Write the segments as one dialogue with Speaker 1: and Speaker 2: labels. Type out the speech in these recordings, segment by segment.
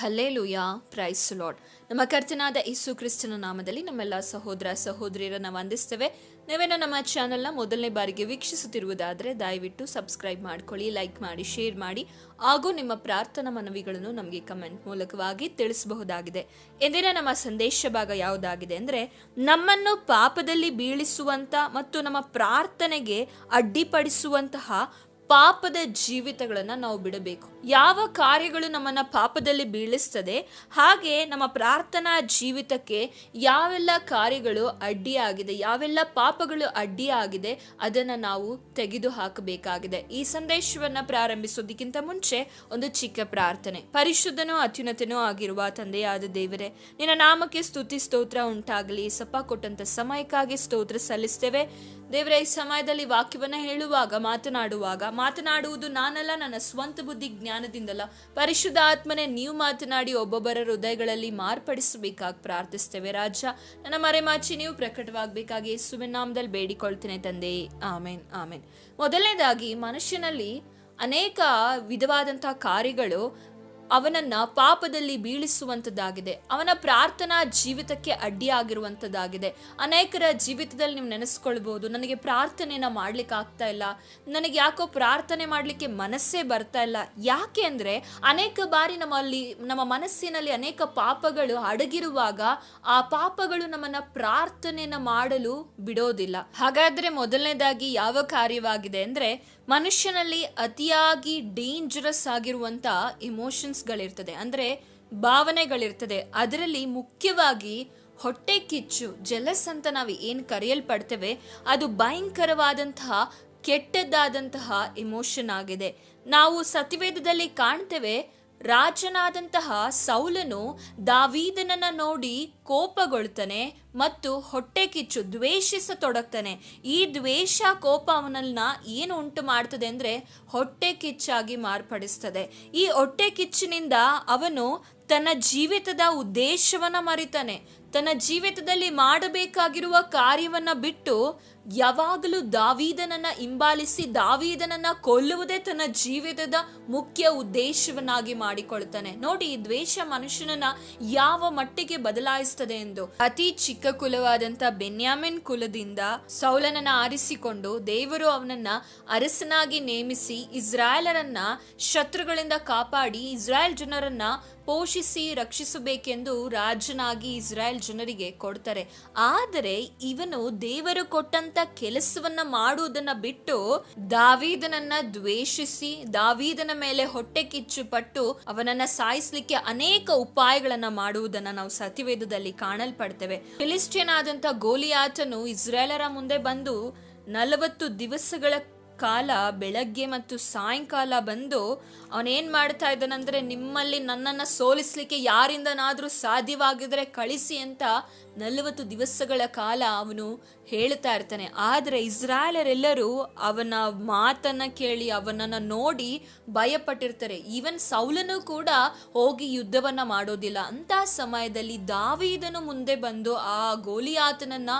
Speaker 1: Hallelujah price lord ನಮ್ಮ ಕರ್ತನಾದ ಯೇಸು ಕ್ರಿಸ್ತನ ನಾಮದಲ್ಲಿ ನಮ್ಮೆಲ್ಲ ಸಹೋದರ ಸಹೋದರಿಯರನ್ನ ವಂದಿಸ್ತೇವೆ. ನೀವೇನೋ ನಮ್ಮ ಚಾನೆಲ್ನ ಮೊದಲನೇ ಬಾರಿಗೆ ವೀಕ್ಷಿಸುತ್ತಿರುವುದಾದರೆ ದಯವಿಟ್ಟು ಸಬ್ಸ್ಕ್ರೈಬ್ ಮಾಡ್ಕೊಳ್ಳಿ ಲೈಕ್ ಮಾಡಿ ಶೇರ್ ಮಾಡಿ. ಹಾಗೂ ನಿಮ್ಮ ಪ್ರಾರ್ಥನಾ ಮನವಿಗಳನ್ನು ನಮಗೆ ಕಮೆಂಟ್ ಮೂಲಕವಾಗಿ ತಿಳಿಸಬಹುದಾಗಿದೆ. ಎಂದಿನ ನಮ್ಮ ಸಂದೇಶ ಭಾಗ ಯಾವುದಾಗಿದೆ ಅಂದರೆ, ನಮ್ಮನ್ನು ಪಾಪದಲ್ಲಿ ಬೀಳಿಸುವಂತ ಮತ್ತು ನಮ್ಮ ಪ್ರಾರ್ಥನೆಗೆ ಅಡ್ಡಿಪಡಿಸುವಂತಹ ಪಾಪದ ಜೀವಿತಗಳನ್ನು ನಾವು ಬಿಡಬೇಕು. ಯಾವ ಕಾರ್ಯಗಳು ನಮ್ಮನ್ನ ಪಾಪದಲ್ಲಿ ಬೀಳಿಸ್ತದೆ, ಹಾಗೆ ನಮ್ಮ ಪ್ರಾರ್ಥನಾ ಜೀವಿತಕ್ಕೆ ಯಾವೆಲ್ಲ ಕಾರ್ಯಗಳು ಅಡ್ಡಿಯಾಗಿದೆ, ಯಾವೆಲ್ಲ ಪಾಪಗಳು ಅಡ್ಡಿಯಾಗಿದೆ, ಅದನ್ನು ನಾವು ತೆಗೆದು ಹಾಕಬೇಕಾಗಿದೆ ಈ ಸಂದೇಶವನ್ನ ಪ್ರಾರಂಭಿಸೋದಕ್ಕಿಂತ ಮುಂಚೆ ಒಂದು ಚಿಕ್ಕ ಪ್ರಾರ್ಥನೆ. ಪರಿಶುದ್ಧನೂ ಅತ್ಯುನ್ನತನೂ ಆಗಿರುವ ತಂದೆಯಾದ ದೇವರೇ, ನಿನ್ನ ನಾಮಕ್ಕೆ ಸ್ತುತಿ, ಸ್ತೋತ್ರ ಉಂಟಾಗಲಿ. ಸಪ್ಪ ಕೊಟ್ಟಂತ ಸಮಯಕ್ಕಾಗಿ ಸ್ತೋತ್ರ ಸಲ್ಲಿಸ್ತೇವೆ. ದೇವರ, ಈ ಸಮಯದಲ್ಲಿ ವಾಕ್ಯವನ್ನ ಹೇಳುವಾಗ, ಮಾತನಾಡುವಾಗ, ಮಾತನಾಡುವುದು ನಾನಲ್ಲ, ನನ್ನ ಸ್ವಂತ ಬುದ್ಧಿ ಜ್ಞಾನದಿಂದಲ್ಲ, ಪರಿಶುದ್ಧ ಆತ್ಮನೇ ನೀವು ಮಾತನಾಡಿ ಒಬ್ಬೊಬ್ಬರ ಹೃದಯಗಳಲ್ಲಿ ಮಾರ್ಪಡಿಸಬೇಕಾಗಿ ಪ್ರಾರ್ಥಿಸ್ತೇವೆ ರಾಜ, ನನ್ನ ಮರೆಮಾಚಿ ನೀವು ಪ್ರಕಟವಾಗಬೇಕಾಗಿ ಸುವಿನಾಮದಲ್ಲಿ ಬೇಡಿಕೊಳ್ತೇನೆ ತಂದೆ. ಆಮೇನ್ ಆಮೇನ್. ಮೊದಲನೇದಾಗಿ, ಮನುಷ್ಯನಲ್ಲಿ ಅನೇಕ ವಿಧವಾದಂತಹ ಕಾರ್ಯಗಳು ಅವನನ್ನ ಪಾಪದಲ್ಲಿ ಬೀಳಿಸುವಂಥದ್ದಾಗಿದೆ ಅವನ ಪ್ರಾರ್ಥನಾ ಜೀವಿತಕ್ಕೆ ಅಡ್ಡಿಯಾಗಿರುವಂಥದ್ದಾಗಿದೆ ಅನೇಕರ ಜೀವಿತದಲ್ಲಿ ನೀವು ನೆನೆಸ್ಕೊಳ್ಬೋದು ನನಗೆ ಪ್ರಾರ್ಥನೆನ ಮಾಡ್ಲಿಕ್ಕೆ ಆಗ್ತಾ ಇಲ್ಲ, ನನಗೆ ಯಾಕೋ ಪ್ರಾರ್ಥನೆ ಮಾಡಲಿಕ್ಕೆ ಮನಸ್ಸೇ ಬರ್ತಾ ಇಲ್ಲ. ಯಾಕೆ ಅಂದರೆ ಅನೇಕ ಬಾರಿ ನಮ್ಮಲ್ಲಿ, ನಮ್ಮ ಮನಸ್ಸಿನಲ್ಲಿ ಅನೇಕ ಪಾಪಗಳು ಅಡಗಿರುವಾಗ ಆ ಪಾಪಗಳು ನಮ್ಮನ್ನ ಪ್ರಾರ್ಥನೆಯನ್ನು ಮಾಡಲು ಬಿಡೋದಿಲ್ಲ. ಹಾಗಾದ್ರೆ ಮೊದಲನೇದಾಗಿ ಯಾವ ಕಾರ್ಯವಾಗಿದೆ ಅಂದರೆ ಮನುಷ್ಯನಲ್ಲಿ ಅತಿಯಾಗಿ ಡೇಂಜರಸ್ ಆಗಿರುವಂತ ಇಮೋಷನ್ಸ್ಗಳಿರ್ತದೆ ಅಂದರೆ ಭಾವನೆಗಳಿರ್ತದೆ. ಅದರಲ್ಲಿ ಮುಖ್ಯವಾಗಿ ಹೊಟ್ಟೆ ಕಿಚ್ಚು, ಜಲಸ್ ಅಂತ ನಾವು ಏನು ಕರೆಯಲ್ಪಡ್ತೇವೆ, ಅದು ಭಯಂಕರವಾದಂತಹ, ಕೆಟ್ಟದ್ದಾದಂತಹ ಇಮೋಷನ್ ಆಗಿದೆ. ನಾವು ಸತಿವೇದದಲ್ಲಿ ಕಾಣ್ತೇವೆ ರಾಜನಾದಂತಹ ಸೌಲನು ದಾವೀದನನ್ನು ನೋಡಿ ಕೋಪಗೊಳ್ತಾನೆ ಮತ್ತು ಹೊಟ್ಟೆ ಕಿಚ್ಚು, ದ್ವೇಷಿಸತೊಡಗ್ತಾನೆ. ಈ ದ್ವೇಷ ಕೋಪ ಅವನನ್ನ ಏನು ಉಂಟು ಮಾಡ್ತದೆ ಅಂದರೆ ಹೊಟ್ಟೆ ಕಿಚ್ಚಾಗಿ ಮಾರ್ಪಡಿಸ್ತದೆ. ಈ ಹೊಟ್ಟೆ ಕಿಚ್ಚಿನಿಂದ ಅವನು ತನ್ನ ಜೀವಿತದ ಉದ್ದೇಶವನ್ನು ಮರಿತಾನೆ. ತನ್ನ ಜೀವಿತದಲ್ಲಿ ಮಾಡಬೇಕಾಗಿರುವ ಕಾರ್ಯವನ್ನು ಬಿಟ್ಟು ಯಾವಾಗಲೂ ದಾವೀದನನ್ನ ಹಿಂಬಾಲಿಸಿ ದಾವೀದನನ್ನ ಕೊಲ್ಲುವುದೇ ತನ್ನ ಜೀವಿತದ ಮುಖ್ಯ ಉದ್ದೇಶವನ್ನಾಗಿ ಮಾಡಿಕೊಳ್ತಾನೆ. ನೋಡಿ, ಈ ದ್ವೇಷ ಮನುಷ್ಯನನ್ನ ಯಾವ ಮಟ್ಟಿಗೆ ಬದಲಾಯಿಸ್ತದೆ ಎಂದು. ಅತಿ ಚಿಕ್ಕ ಕುಲವಾದಂತ ಬೆನ್ಯಾಮಿನ್ ಕುಲದಿಂದ ಸೌಲನನ್ನ ಆರಿಸಿಕೊಂಡು ದೇವರು ಅವನನ್ನ ಅರಸನಾಗಿ ನೇಮಿಸಿ ಇಸ್ರಾಯೇಲರನ್ನ ಶತ್ರುಗಳಿಂದ ಕಾಪಾಡಿ ಇಸ್ರಾಯೇಲ್ ಜನರನ್ನ ಪೋಷಿಸಿ ರಕ್ಷಿಸಬೇಕೆಂದು ರಾಜನಾಗಿ ಇಸ್ರಾಯೇಲ್ ಜನರಿಗೆ ಕೊಡ್ತಾರೆ. ಆದರೆ, ಇವನು ದೇವರು ಕೊಟ್ಟಂತ ಕೆಲಸವನ್ನ ಮಾಡುವುದನ್ನ ಬಿಟ್ಟು ದಾವೀದನನ್ನ ದ್ವೇಷಿಸಿ ದಾವೀದನ ಮೇಲೆ ಹೊಟ್ಟೆ ಕಿಚ್ಚು ಪಟ್ಟು ಅವನನ್ನ ಸಾಯಿಸ್ಲಿಕ್ಕೆ ಅನೇಕ ಉಪಾಯಗಳನ್ನ ಮಾಡುವುದನ್ನ ನಾವು ಸತಿವೇದದಲ್ಲಿ ಕಾಣಲ್ಪಡ್ತೇವೆ. ಫಿಲಿಸ್ಟಿಯನ್ ಆದಂತ ಗೋಲಿಯಾತನು ಇಸ್ರೇಲರ ಮುಂದೆ ಬಂದು ನಲವತ್ತು ದಿವಸಗಳ ಕಾಲ ಬೆಳಗ್ಗೆ ಮತ್ತು ಸಾಯಂಕಾಲ ಬಂದು ಅವನೇನು ಮಾಡ್ತಾ ಇದ್ದಾನಂದ್ರೆ, ನಿಮ್ಮಲ್ಲಿ ನನ್ನನ್ನು ಸೋಲಿಸ್ಲಿಕ್ಕೆ ಯಾರಿಂದನಾದರೂ ಸಾಧ್ಯವಾಗಿದ್ರೆ ಕಳಿಸಿ ಅಂತ ನಲವತ್ತು ದಿವಸಗಳ ಕಾಲ ಅವನು ಹೇಳ್ತಾ ಇರ್ತಾನೆ. ಆದರೆ ಇಸ್ರಾಯೇಲರೆಲ್ಲರೂ ಅವನ ಮಾತನ್ನ ಕೇಳಿ, ಅವನನ್ನ ನೋಡಿ ಭಯಪಟ್ಟಿರ್ತಾರೆ. ಈವನ್ ಸೌಲನು ಕೂಡ ಹೋಗಿ ಯುದ್ಧವನ್ನ ಮಾಡೋದಿಲ್ಲ. ಅಂತ ಸಮಯದಲ್ಲಿ ದಾವಿದನು ಮುಂದೆ ಬಂದು ಆ ಗೋಲಿಯಾತನನ್ನ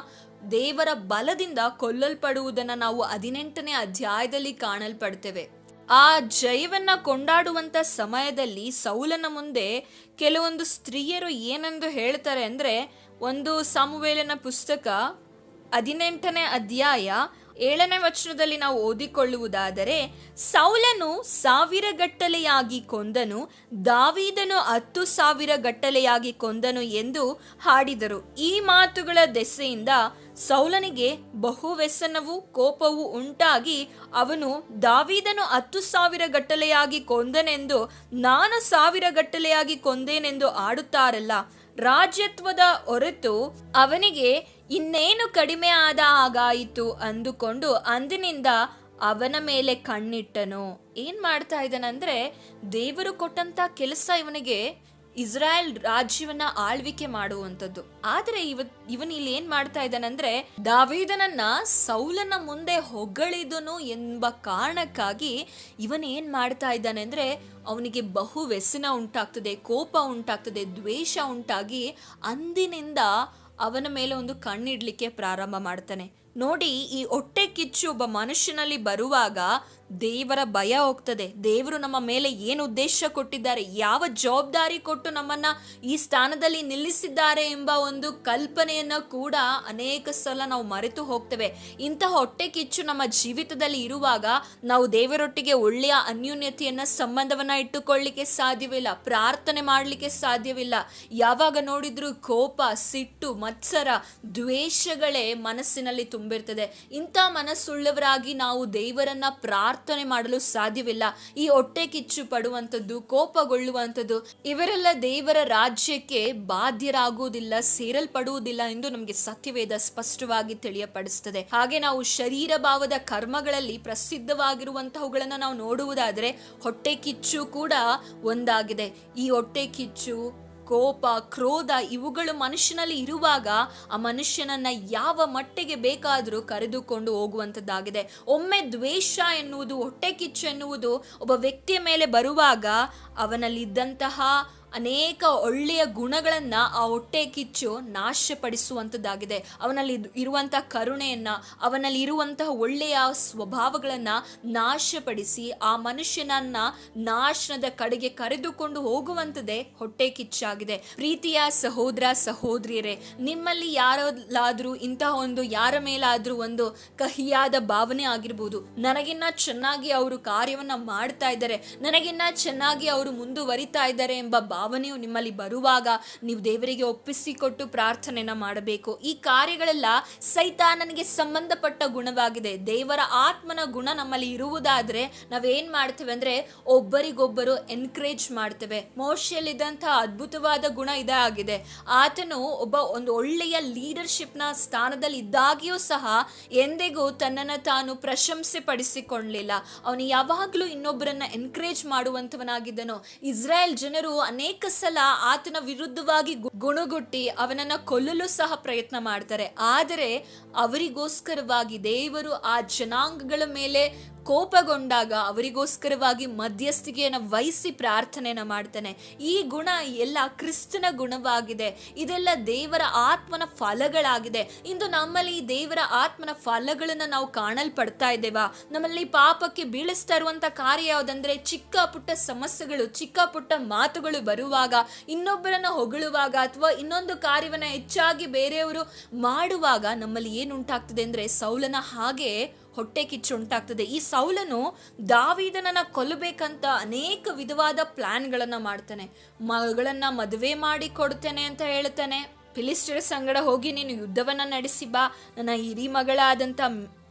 Speaker 1: ದೇವರ ಬಲದಿಂದ ಕೊಲ್ಲಲ್ಪಡುವುದನ್ನು ನಾವು ಹದಿನೆಂಟನೇ ಅಧ್ಯಾಯದಲ್ಲಿ ಕಾಣಲ್ಪಡ್ತೇವೆ. ಆ ಜಯವನ್ನ ಕೊಂಡಾಡುವಂತ ಸಮಯದಲ್ಲಿ ಸೌಲನ ಮುಂದೆ ಕೆಲವೊಂದು ಸ್ತ್ರೀಯರು ಏನೆಂದು ಹೇಳ್ತಾರೆ ಅಂದ್ರೆ, ಒಂದು ಸಾಮುವೇಲನ ಪುಸ್ತಕ ಹದಿನೆಂಟನೇ ಅಧ್ಯಾಯ ಏಳನೇ ವಚನದಲ್ಲಿ ನಾವು ಓದಿಕೊಳ್ಳುವುದಾದರೆ, ಸೌಲನು ಸಾವಿರ ಗಟ್ಟಲೆಯಾಗಿ ಕೊಂದನು, ದಾವೀದನು ಹತ್ತು ಸಾವಿರ ಗಟ್ಟಲೆಯಾಗಿ ಕೊಂದನು ಎಂದು ಹಾಡಿದರು. ಈ ಮಾತುಗಳ ದೆಸೆಯಿಂದ ಸೌಲನಿಗೆ ಬಹು ವ್ಯಸನವು ಕೋಪವು ಉಂಟಾಗಿ, ಅವನು ದಾವೀದನು ಹತ್ತು ಸಾವಿರ ಗಟ್ಟಲೆಯಾಗಿ ಕೊಂದನೆಂದು, ನಾನು ಸಾವಿರ ಗಟ್ಟಲೆಯಾಗಿ ಕೊಂದೇನೆಂದು ಆಡುತ್ತಾರಲ್ಲ ರಾಜ್ಯತ್ವದ ಹೊರತು ಅವನಿಗೆ ಇನ್ನೇನು ಕಡಿಮೆ ಆದ ಹಾಗಾಯಿತು ಅಂದುಕೊಂಡು ಅಂದಿನಿಂದ ಅವನ ಮೇಲೆ ಕಣ್ಣಿಟ್ಟನು. ಏನ್ ಮಾಡ್ತಾ ಇದ್ದಾನಂದ್ರೆ, ದೇವರು ಕೊಟ್ಟಂತ ಕೆಲಸ ಇವನಿಗೆ ಇಸ್ರಾಯೇಲ್ ರಾಜ್ಯವನ್ನ ಆಳ್ವಿಕೆ ಮಾಡುವಂಥದ್ದು. ಆದರೆ ಇವ, ಇವನ್ ಇಲ್ಲಿ ಏನ್ ಮಾಡ್ತಾ ಇದ್ದಾನಂದ್ರೆ, ದಾವೀದನನ್ನ ಸೌಲನ ಮುಂದೆ ಹೊಗಳಿದನು ಎಂಬ ಕಾರಣಕ್ಕಾಗಿ ಇವನ್ ಏನ್ ಮಾಡ್ತಾ ಇದ್ದಾನೆ ಅಂದ್ರೆ ಅವನಿಗೆ ಬಹು ವ್ಯಸನ ಉಂಟಾಗ್ತದೆ, ಕೋಪ ಉಂಟಾಗ್ತದೆ, ದ್ವೇಷ ಉಂಟಾಗಿ ಅಂದಿನಿಂದ ಅವನ ಮೇಲೆ ಒಂದು ಕಣ್ಣಿಡ್ಲಿಕ್ಕೆ ಪ್ರಾರಂಭ ಮಾಡ್ತಾನೆ. ನೋಡಿ ಈ ಹೊಟ್ಟೆ ಕಿಚ್ಚು ಒಬ್ಬ ಮನುಷ್ಯನಲ್ಲಿ ಬರುವಾಗ ದೇವರ ಭಯ ಹೋಗ್ತದೆ. ದೇವರು ನಮ್ಮ ಮೇಲೆ ಏನು ಉದ್ದೇಶ ಕೊಟ್ಟಿದ್ದಾರೆ, ಯಾವ ಜವಾಬ್ದಾರಿ ಕೊಟ್ಟು ನಮ್ಮನ್ನ ಈ ಸ್ಥಾನದಲ್ಲಿ ನಿಲ್ಲಿಸಿದ್ದಾರೆ ಎಂಬ ಒಂದು ಕಲ್ಪನೆಯನ್ನ ಕೂಡ ಅನೇಕ ಸಲ ನಾವು ಮರೆತು ಹೋಗ್ತೇವೆ. ಇಂತಹ ಹೊಟ್ಟೆ ಕಿಚ್ಚು ನಮ್ಮ ಜೀವಿತದಲ್ಲಿ ಇರುವಾಗ ನಾವು ದೇವರೊಟ್ಟಿಗೆ ಒಳ್ಳೆಯ ಅನ್ಯೂನ್ಯತೆಯನ್ನ, ಸಂಬಂಧವನ್ನ ಇಟ್ಟುಕೊಳ್ಳಿಕ್ಕೆ ಸಾಧ್ಯವಿಲ್ಲ, ಪ್ರಾರ್ಥನೆ ಮಾಡಲಿಕ್ಕೆ ಸಾಧ್ಯವಿಲ್ಲ. ಯಾವಾಗ ನೋಡಿದ್ರು ಕೋಪ, ಸಿಟ್ಟು, ಮತ್ಸರ, ದ್ವೇಷಗಳೇ ಮನಸ್ಸಿನಲ್ಲಿ ತುಂಬಿರ್ತದೆ. ಇಂಥ ಮನಸ್ಸುಳ್ಳವರಾಗಿ ನಾವು ದೇವರನ್ನ ಪ್ರಾರ್ಥನೆ ಮಾಡಲು ಸಾಧ್ಯವಿಲ್ಲ. ಈ ಹೊಟ್ಟೆ ಕಿಚ್ಚು ಪಡುವಂಥದ್ದು, ಕೋಪಗೊಳ್ಳುವಂಥದ್ದು, ಇವರೆಲ್ಲ ದೇವರ ರಾಜ್ಯಕ್ಕೆ ಬಾಧ್ಯರಾಗುವುದಿಲ್ಲ, ಸೇರಲ್ಪಡುವುದಿಲ್ಲ ಎಂದು ನಮಗೆ ಸತ್ಯವೇದ ಸ್ಪಷ್ಟವಾಗಿ ತಿಳಿಯಪಡಿಸುತ್ತದೆ ಹಾಗೆ ನಾವು ಶರೀರ ಭಾವದ ಕರ್ಮಗಳಲ್ಲಿ ಪ್ರಸಿದ್ಧವಾಗಿರುವಂತಹವುಗಳನ್ನ ನಾವು ನೋಡುವುದಾದ್ರೆ ಹೊಟ್ಟೆ ಕಿಚ್ಚು ಕೂಡ ಒಂದಾಗಿದೆ. ಈ ಹೊಟ್ಟೆ ಕಿಚ್ಚು ಕೋಪ, ಕ್ರೋಧ ಇವುಗಳು ಮನುಷ್ಯನಲ್ಲಿ ಇರುವಾಗ ಆ ಮನುಷ್ಯನನ್ನ ಯಾವ ಮಟ್ಟಿಗೆ ಬೇಕಾದರೂ ಕರೆದುಕೊಂಡು ಹೋಗುವಂಥದ್ದಾಗಿದೆ. ಒಮ್ಮೆ ದ್ವೇಷ ಎನ್ನುವುದು, ಹೊಟ್ಟೆ ಕಿಚ್ಚು ಎನ್ನುವುದು ಒಬ್ಬ ವ್ಯಕ್ತಿಯ ಮೇಲೆ ಬರುವಾಗ ಅವನಲ್ಲಿದ್ದಂತಹ ಅನೇಕ ಒಳ್ಳೆಯ ಗುಣಗಳನ್ನು ಆ ಹೊಟ್ಟೆ ಕಿಚ್ಚು ನಾಶಪಡಿಸುವಂಥದ್ದಾಗಿದೆ ಅವನಲ್ಲಿ ಇರುವಂತಹ ಕರುಣೆಯನ್ನ, ಅವನಲ್ಲಿ ಇರುವಂತಹ ಒಳ್ಳೆಯ ಸ್ವಭಾವಗಳನ್ನ ನಾಶಪಡಿಸಿ ಆ ಮನುಷ್ಯನನ್ನ ನಾಶನದ ಕಡೆಗೆ ಕರೆದುಕೊಂಡು ಹೋಗುವಂಥದ್ದೇ ಹೊಟ್ಟೆ ಕಿಚ್ಚಾಗಿದೆ. ಪ್ರೀತಿಯ ಸಹೋದರ, ಸಹೋದರಿಯರೇ, ನಿಮ್ಮಲ್ಲಿ ಯಾರಲ್ಲಾದರೂ ಇಂತಹ ಒಂದು ಯಾರ ಮೇಲಾದರೂ ಒಂದು ಕಹಿಯಾದ ಭಾವನೆ ಆಗಿರ್ಬೋದು. ನನಗಿನ್ನ ಚೆನ್ನಾಗಿ ಅವರು ಕಾರ್ಯವನ್ನ ಮಾಡ್ತಾ ಇದ್ದಾರೆ. ನನಗಿನ್ನ ಚೆನ್ನಾಗಿ ಅವರು ಮುಂದುವರಿತಾ ಇದ್ದಾರೆ ಎಂಬ ಭಾವನೆಯು ನಿಮ್ಮಲ್ಲಿ ಬರುವಾಗ ನೀವು ದೇವರಿಗೆ ಒಪ್ಪಿಸಿಕೊಟ್ಟು ಪ್ರಾರ್ಥನೆನ ಮಾಡಬೇಕು. ಈ ಕಾರ್ಯಗಳೆಲ್ಲ ಸೈತಾನನಿಗೆ ಸಂಬಂಧಪಟ್ಟ ಗುಣವಾಗಿದೆ. ದೇವರ ಆತ್ಮನ ಗುಣ ನಮ್ಮಲ್ಲಿ ಇರುವುದಾದ್ರೆ ನಾವೇನ್ ಮಾಡ್ತೇವೆ ಅಂದ್ರೆ ಒಬ್ಬರಿಗೊಬ್ಬರು ಎನ್ಕರೇಜ್ ಮಾಡ್ತೇವೆ. ಮೋಶಿಯಲ್ಲಿದ್ದಂತಹ ಅದ್ಭುತವಾದ ಗುಣ ಇದಾಗಿದೆ. ಆತನು ಒಬ್ಬ ಒಂದು ಒಳ್ಳೆಯ ಲೀಡರ್ಶಿಪ್ನ ಸ್ಥಾನದಲ್ಲಿ ಇದ್ದಾಗಿಯೂ ಸಹ ಎಂದಿಗೂ ತನ್ನನ್ನು ತಾನು ಪ್ರಶಂಸೆ ಪಡಿಸಿಕೊಳ್ಳಲಿಲ್ಲ ಅವನು ಯಾವಾಗಲೂ ಇನ್ನೊಬ್ಬರನ್ನ ಎನ್ಕರೇಜ್ ಮಾಡುವಂತವನಾಗಿದ್ದನು ಇಸ್ರಾಯೇಲ್ ಜನರು ಅನೇಕ ಸಲ ಆತನ ವಿರುದ್ಧವಾಗಿ ಗುಣಗುಟ್ಟಿ ಅವನನ್ನ ಕೊಲ್ಲಲು ಸಹ ಪ್ರಯತ್ನ ಮಾಡ್ತಾರೆ. ಆದರೆ ಅವರಿಗೋಸ್ಕರವಾಗಿ ದೇವರು ಆ ಜನಾಂಗಗಳ ಮೇಲೆ ಕೋಪಗೊಂಡಾಗ ಅವರಿಗೋಸ್ಕರವಾಗಿ ಮಧ್ಯಸ್ಥಿಕೆಯನ್ನು ವಹಿಸಿ ಪ್ರಾರ್ಥನೆಯನ್ನು ಮಾಡ್ತಾನೆ. ಈ ಗುಣ ಎಲ್ಲ ಕ್ರಿಸ್ತನ ಗುಣವಾಗಿದೆ. ಇದೆಲ್ಲ ದೇವರ ಆತ್ಮನ ಫಲಗಳಾಗಿದೆ. ಇಂದು ನಮ್ಮಲ್ಲಿ ದೇವರ ಆತ್ಮನ ಫಲಗಳನ್ನು ನಾವು ಕಾಣಲ್ಪಡ್ತಾ ಇದ್ದೇವಾ? ನಮ್ಮಲ್ಲಿ ಪಾಪಕ್ಕೆ ಬೀಳಿಸ್ತಾ ಇರುವಂಥ ಕಾರ್ಯ ಯಾವುದಂದ್ರೆ ಚಿಕ್ಕ ಪುಟ್ಟ ಸಮಸ್ಯೆಗಳು, ಚಿಕ್ಕ ಪುಟ್ಟ ಮಾತುಗಳು ಬರುವಾಗ, ಇನ್ನೊಬ್ಬರನ್ನ ಹೊಗಳುವಾಗ ಅಥವಾ ಇನ್ನೊಂದು ಕಾರ್ಯವನ್ನ ಹೆಚ್ಚಾಗಿ ಬೇರೆಯವರು ಮಾಡುವಾಗ ನಮ್ಮಲ್ಲಿ ಏನು ಉಂಟಾಗ್ತದೆ ಅಂದರೆ ಸೌಲನ ಹಾಗೆ ಹೊಟ್ಟೆ ಕಿಚ್ಚು ಉಂಟಾಗ್ತದೆ. ಈ ಸೌಲನು ದಾವಿದನನ್ನ ಕೊಲ್ಲಬೇಕಂತ ಅನೇಕ ವಿಧವಾದ ಪ್ಲಾನ್ಗಳನ್ನ ಮಾಡ್ತಾನೆ. ಮಗಳನ್ನ ಮದುವೆ ಮಾಡಿ ಕೊಡ್ತೇನೆ ಅಂತ ಹೇಳ್ತಾನೆ ಫಿಲಿಸ್ಟರ್ ಸಂಗಡ ಹೋಗಿ ನೀನು ಯುದ್ಧವನ್ನ ನಡೆಸಿ ಬಾ. ನನ್ನ ಹಿರಿ ಮಗಳಾದಂತ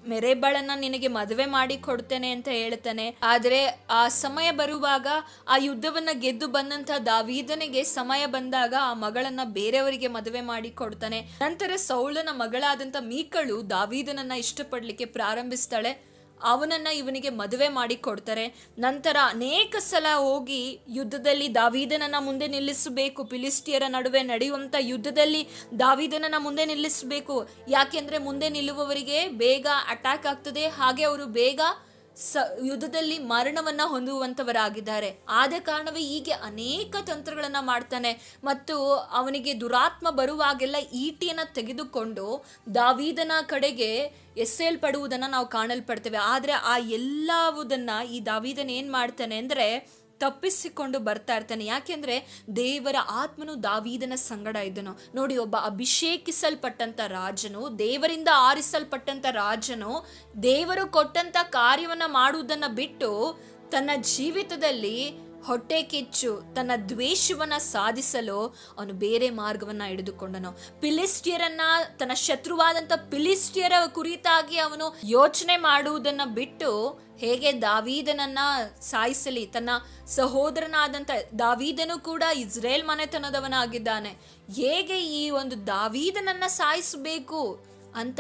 Speaker 1: ಮೆರೆಬಳನ್ನ ನಿನಗೆ ಮದುವೆ ಮಾಡಿ ಕೊಡ್ತೇನೆ ಅಂತ ಹೇಳ್ತಾನೆ. ಆದರೆ ಆ ಸಮಯ ಬರುವಾಗ ಆ ಯುದ್ಧವನ್ನ ಗೆದ್ದು ಬಂದಂತ ದಾವೀದನಿಗೆ ಸಮಯ ಬಂದಾಗ ಆ ಮಗಳನ್ನ ಬೇರೆಯವರಿಗೆ ಮದುವೆ ಮಾಡಿ ಕೊಡ್ತಾನೆ. ನಂತರ ಸೌಳನ ಮಗಳಾದಂತ ಮೀಕಳು ದಾವೀದನನ್ನ ಇಷ್ಟಪಡ್ಲಿಕ್ಕೆ ಪ್ರಾರಂಭಿಸ್ತಾಳೆ. ಅವನನ್ನ ಇವನಿಗೆ ಮದುವೆ ಮಾಡಿ ಕೊಡ್ತಾರೆ. ನಂತರ ಅನೇಕ ಸಲ ಹೋಗಿ ಯುದ್ಧದಲ್ಲಿ ದಾವಿದನನ್ನ ಮುಂದೆ ನಿಲ್ಲಿಸಬೇಕು. ಫಿಲಿಸ್ಟಿಯರ ನಡುವೆ ನಡೆಯುವಂತ ಯುದ್ಧದಲ್ಲಿ ದಾವಿದನನ್ನ ಮುಂದೆ ನಿಲ್ಲಿಸಬೇಕು. ಯಾಕೆಂದ್ರೆ ಮುಂದೆ ನಿಲ್ಲುವವರಿಗೆ ಬೇಗ ಅಟ್ಯಾಕ್ ಆಗ್ತದೆ. ಹಾಗೆ ಅವರು ಬೇಗ ಸ, ಯುದ್ಧದಲ್ಲಿ ಮರಣವನ್ನ ಹೊಂದುವಂಥವರಾಗಿದ್ದಾರೆ. ಆದ ಕಾರಣವೇ ಹೀಗೆ ಅನೇಕ ತಂತ್ರಗಳನ್ನ ಮಾಡ್ತಾನೆ. ಮತ್ತು ಅವನಿಗೆ ದುರಾತ್ಮ ಬರುವಾಗೆಲ್ಲ ಈಟಿಯನ್ನು ತೆಗೆದುಕೊಂಡು ದಾವೀದನ ಕಡೆಗೆ ಎಸೆಯಲ್ಪಡುವುದನ್ನ ನಾವು ಕಾಣಲ್ಪಡ್ತೇವೆ. ಆದರೆ ಆ ಎಲ್ಲವುದನ್ನು ಈ ದಾವೀದನ ಏನು ಮಾಡ್ತಾನೆ ಅಂದ್ರೆ ತಪ್ಪಿಸಿಕೊಂಡು ಬರ್ತಾ ಇರ್ತಾನೆ. ಯಾಕೆಂದ್ರೆ ದೇವರ ಆತ್ಮನು ದಾವೀದನ ಸಂಗಡ ಇದ್ದನು. ನೋಡಿ, ಒಬ್ಬ ಅಭಿಷೇಕಿಸಲ್ಪಟ್ಟಂತ ರಾಜನು, ದೇವರಿಂದ ಆರಿಸಲ್ಪಟ್ಟಂತ ರಾಜನು, ದೇವರು ಕೊಟ್ಟಂತ ಕಾರ್ಯವನ್ನ ಮಾಡುವುದನ್ನ ಬಿಟ್ಟು ತನ್ನ ಜೀವಿತದಲ್ಲಿ ಹೊಟ್ಟೆ ಕಿಚ್ಚು, ತನ್ನ ದ್ವೇಷವನ್ನು ಸಾಧಿಸಲು ಅವನು ಬೇರೆ ಮಾರ್ಗವನ್ನು ಹಿಡಿದುಕೊಂಡನು. ಪಿಲಿಸ್ಟಿಯರನ್ನ ತನ್ನ ಶತ್ರುವಾದಂಥ ಪಿಲಿಸ್ಟಿಯರ ಕುರಿತಾಗಿ ಅವನು ಯೋಚನೆ ಮಾಡುವುದನ್ನು ಬಿಟ್ಟು ಹೇಗೆ ದಾವೀದನನ್ನ ಸಾಯಿಸಲಿ, ತನ್ನ ಸಹೋದರನಾದಂಥ ದಾವೀದನು ಕೂಡ ಇಸ್ರೇಲ್ ಮನೆತನದವನಾಗಿದ್ದಾನೆ. ಹೇಗೆ ಈ ಒಂದು ದಾವೀದನನ್ನ ಸಾಯಿಸಬೇಕು ಅಂತ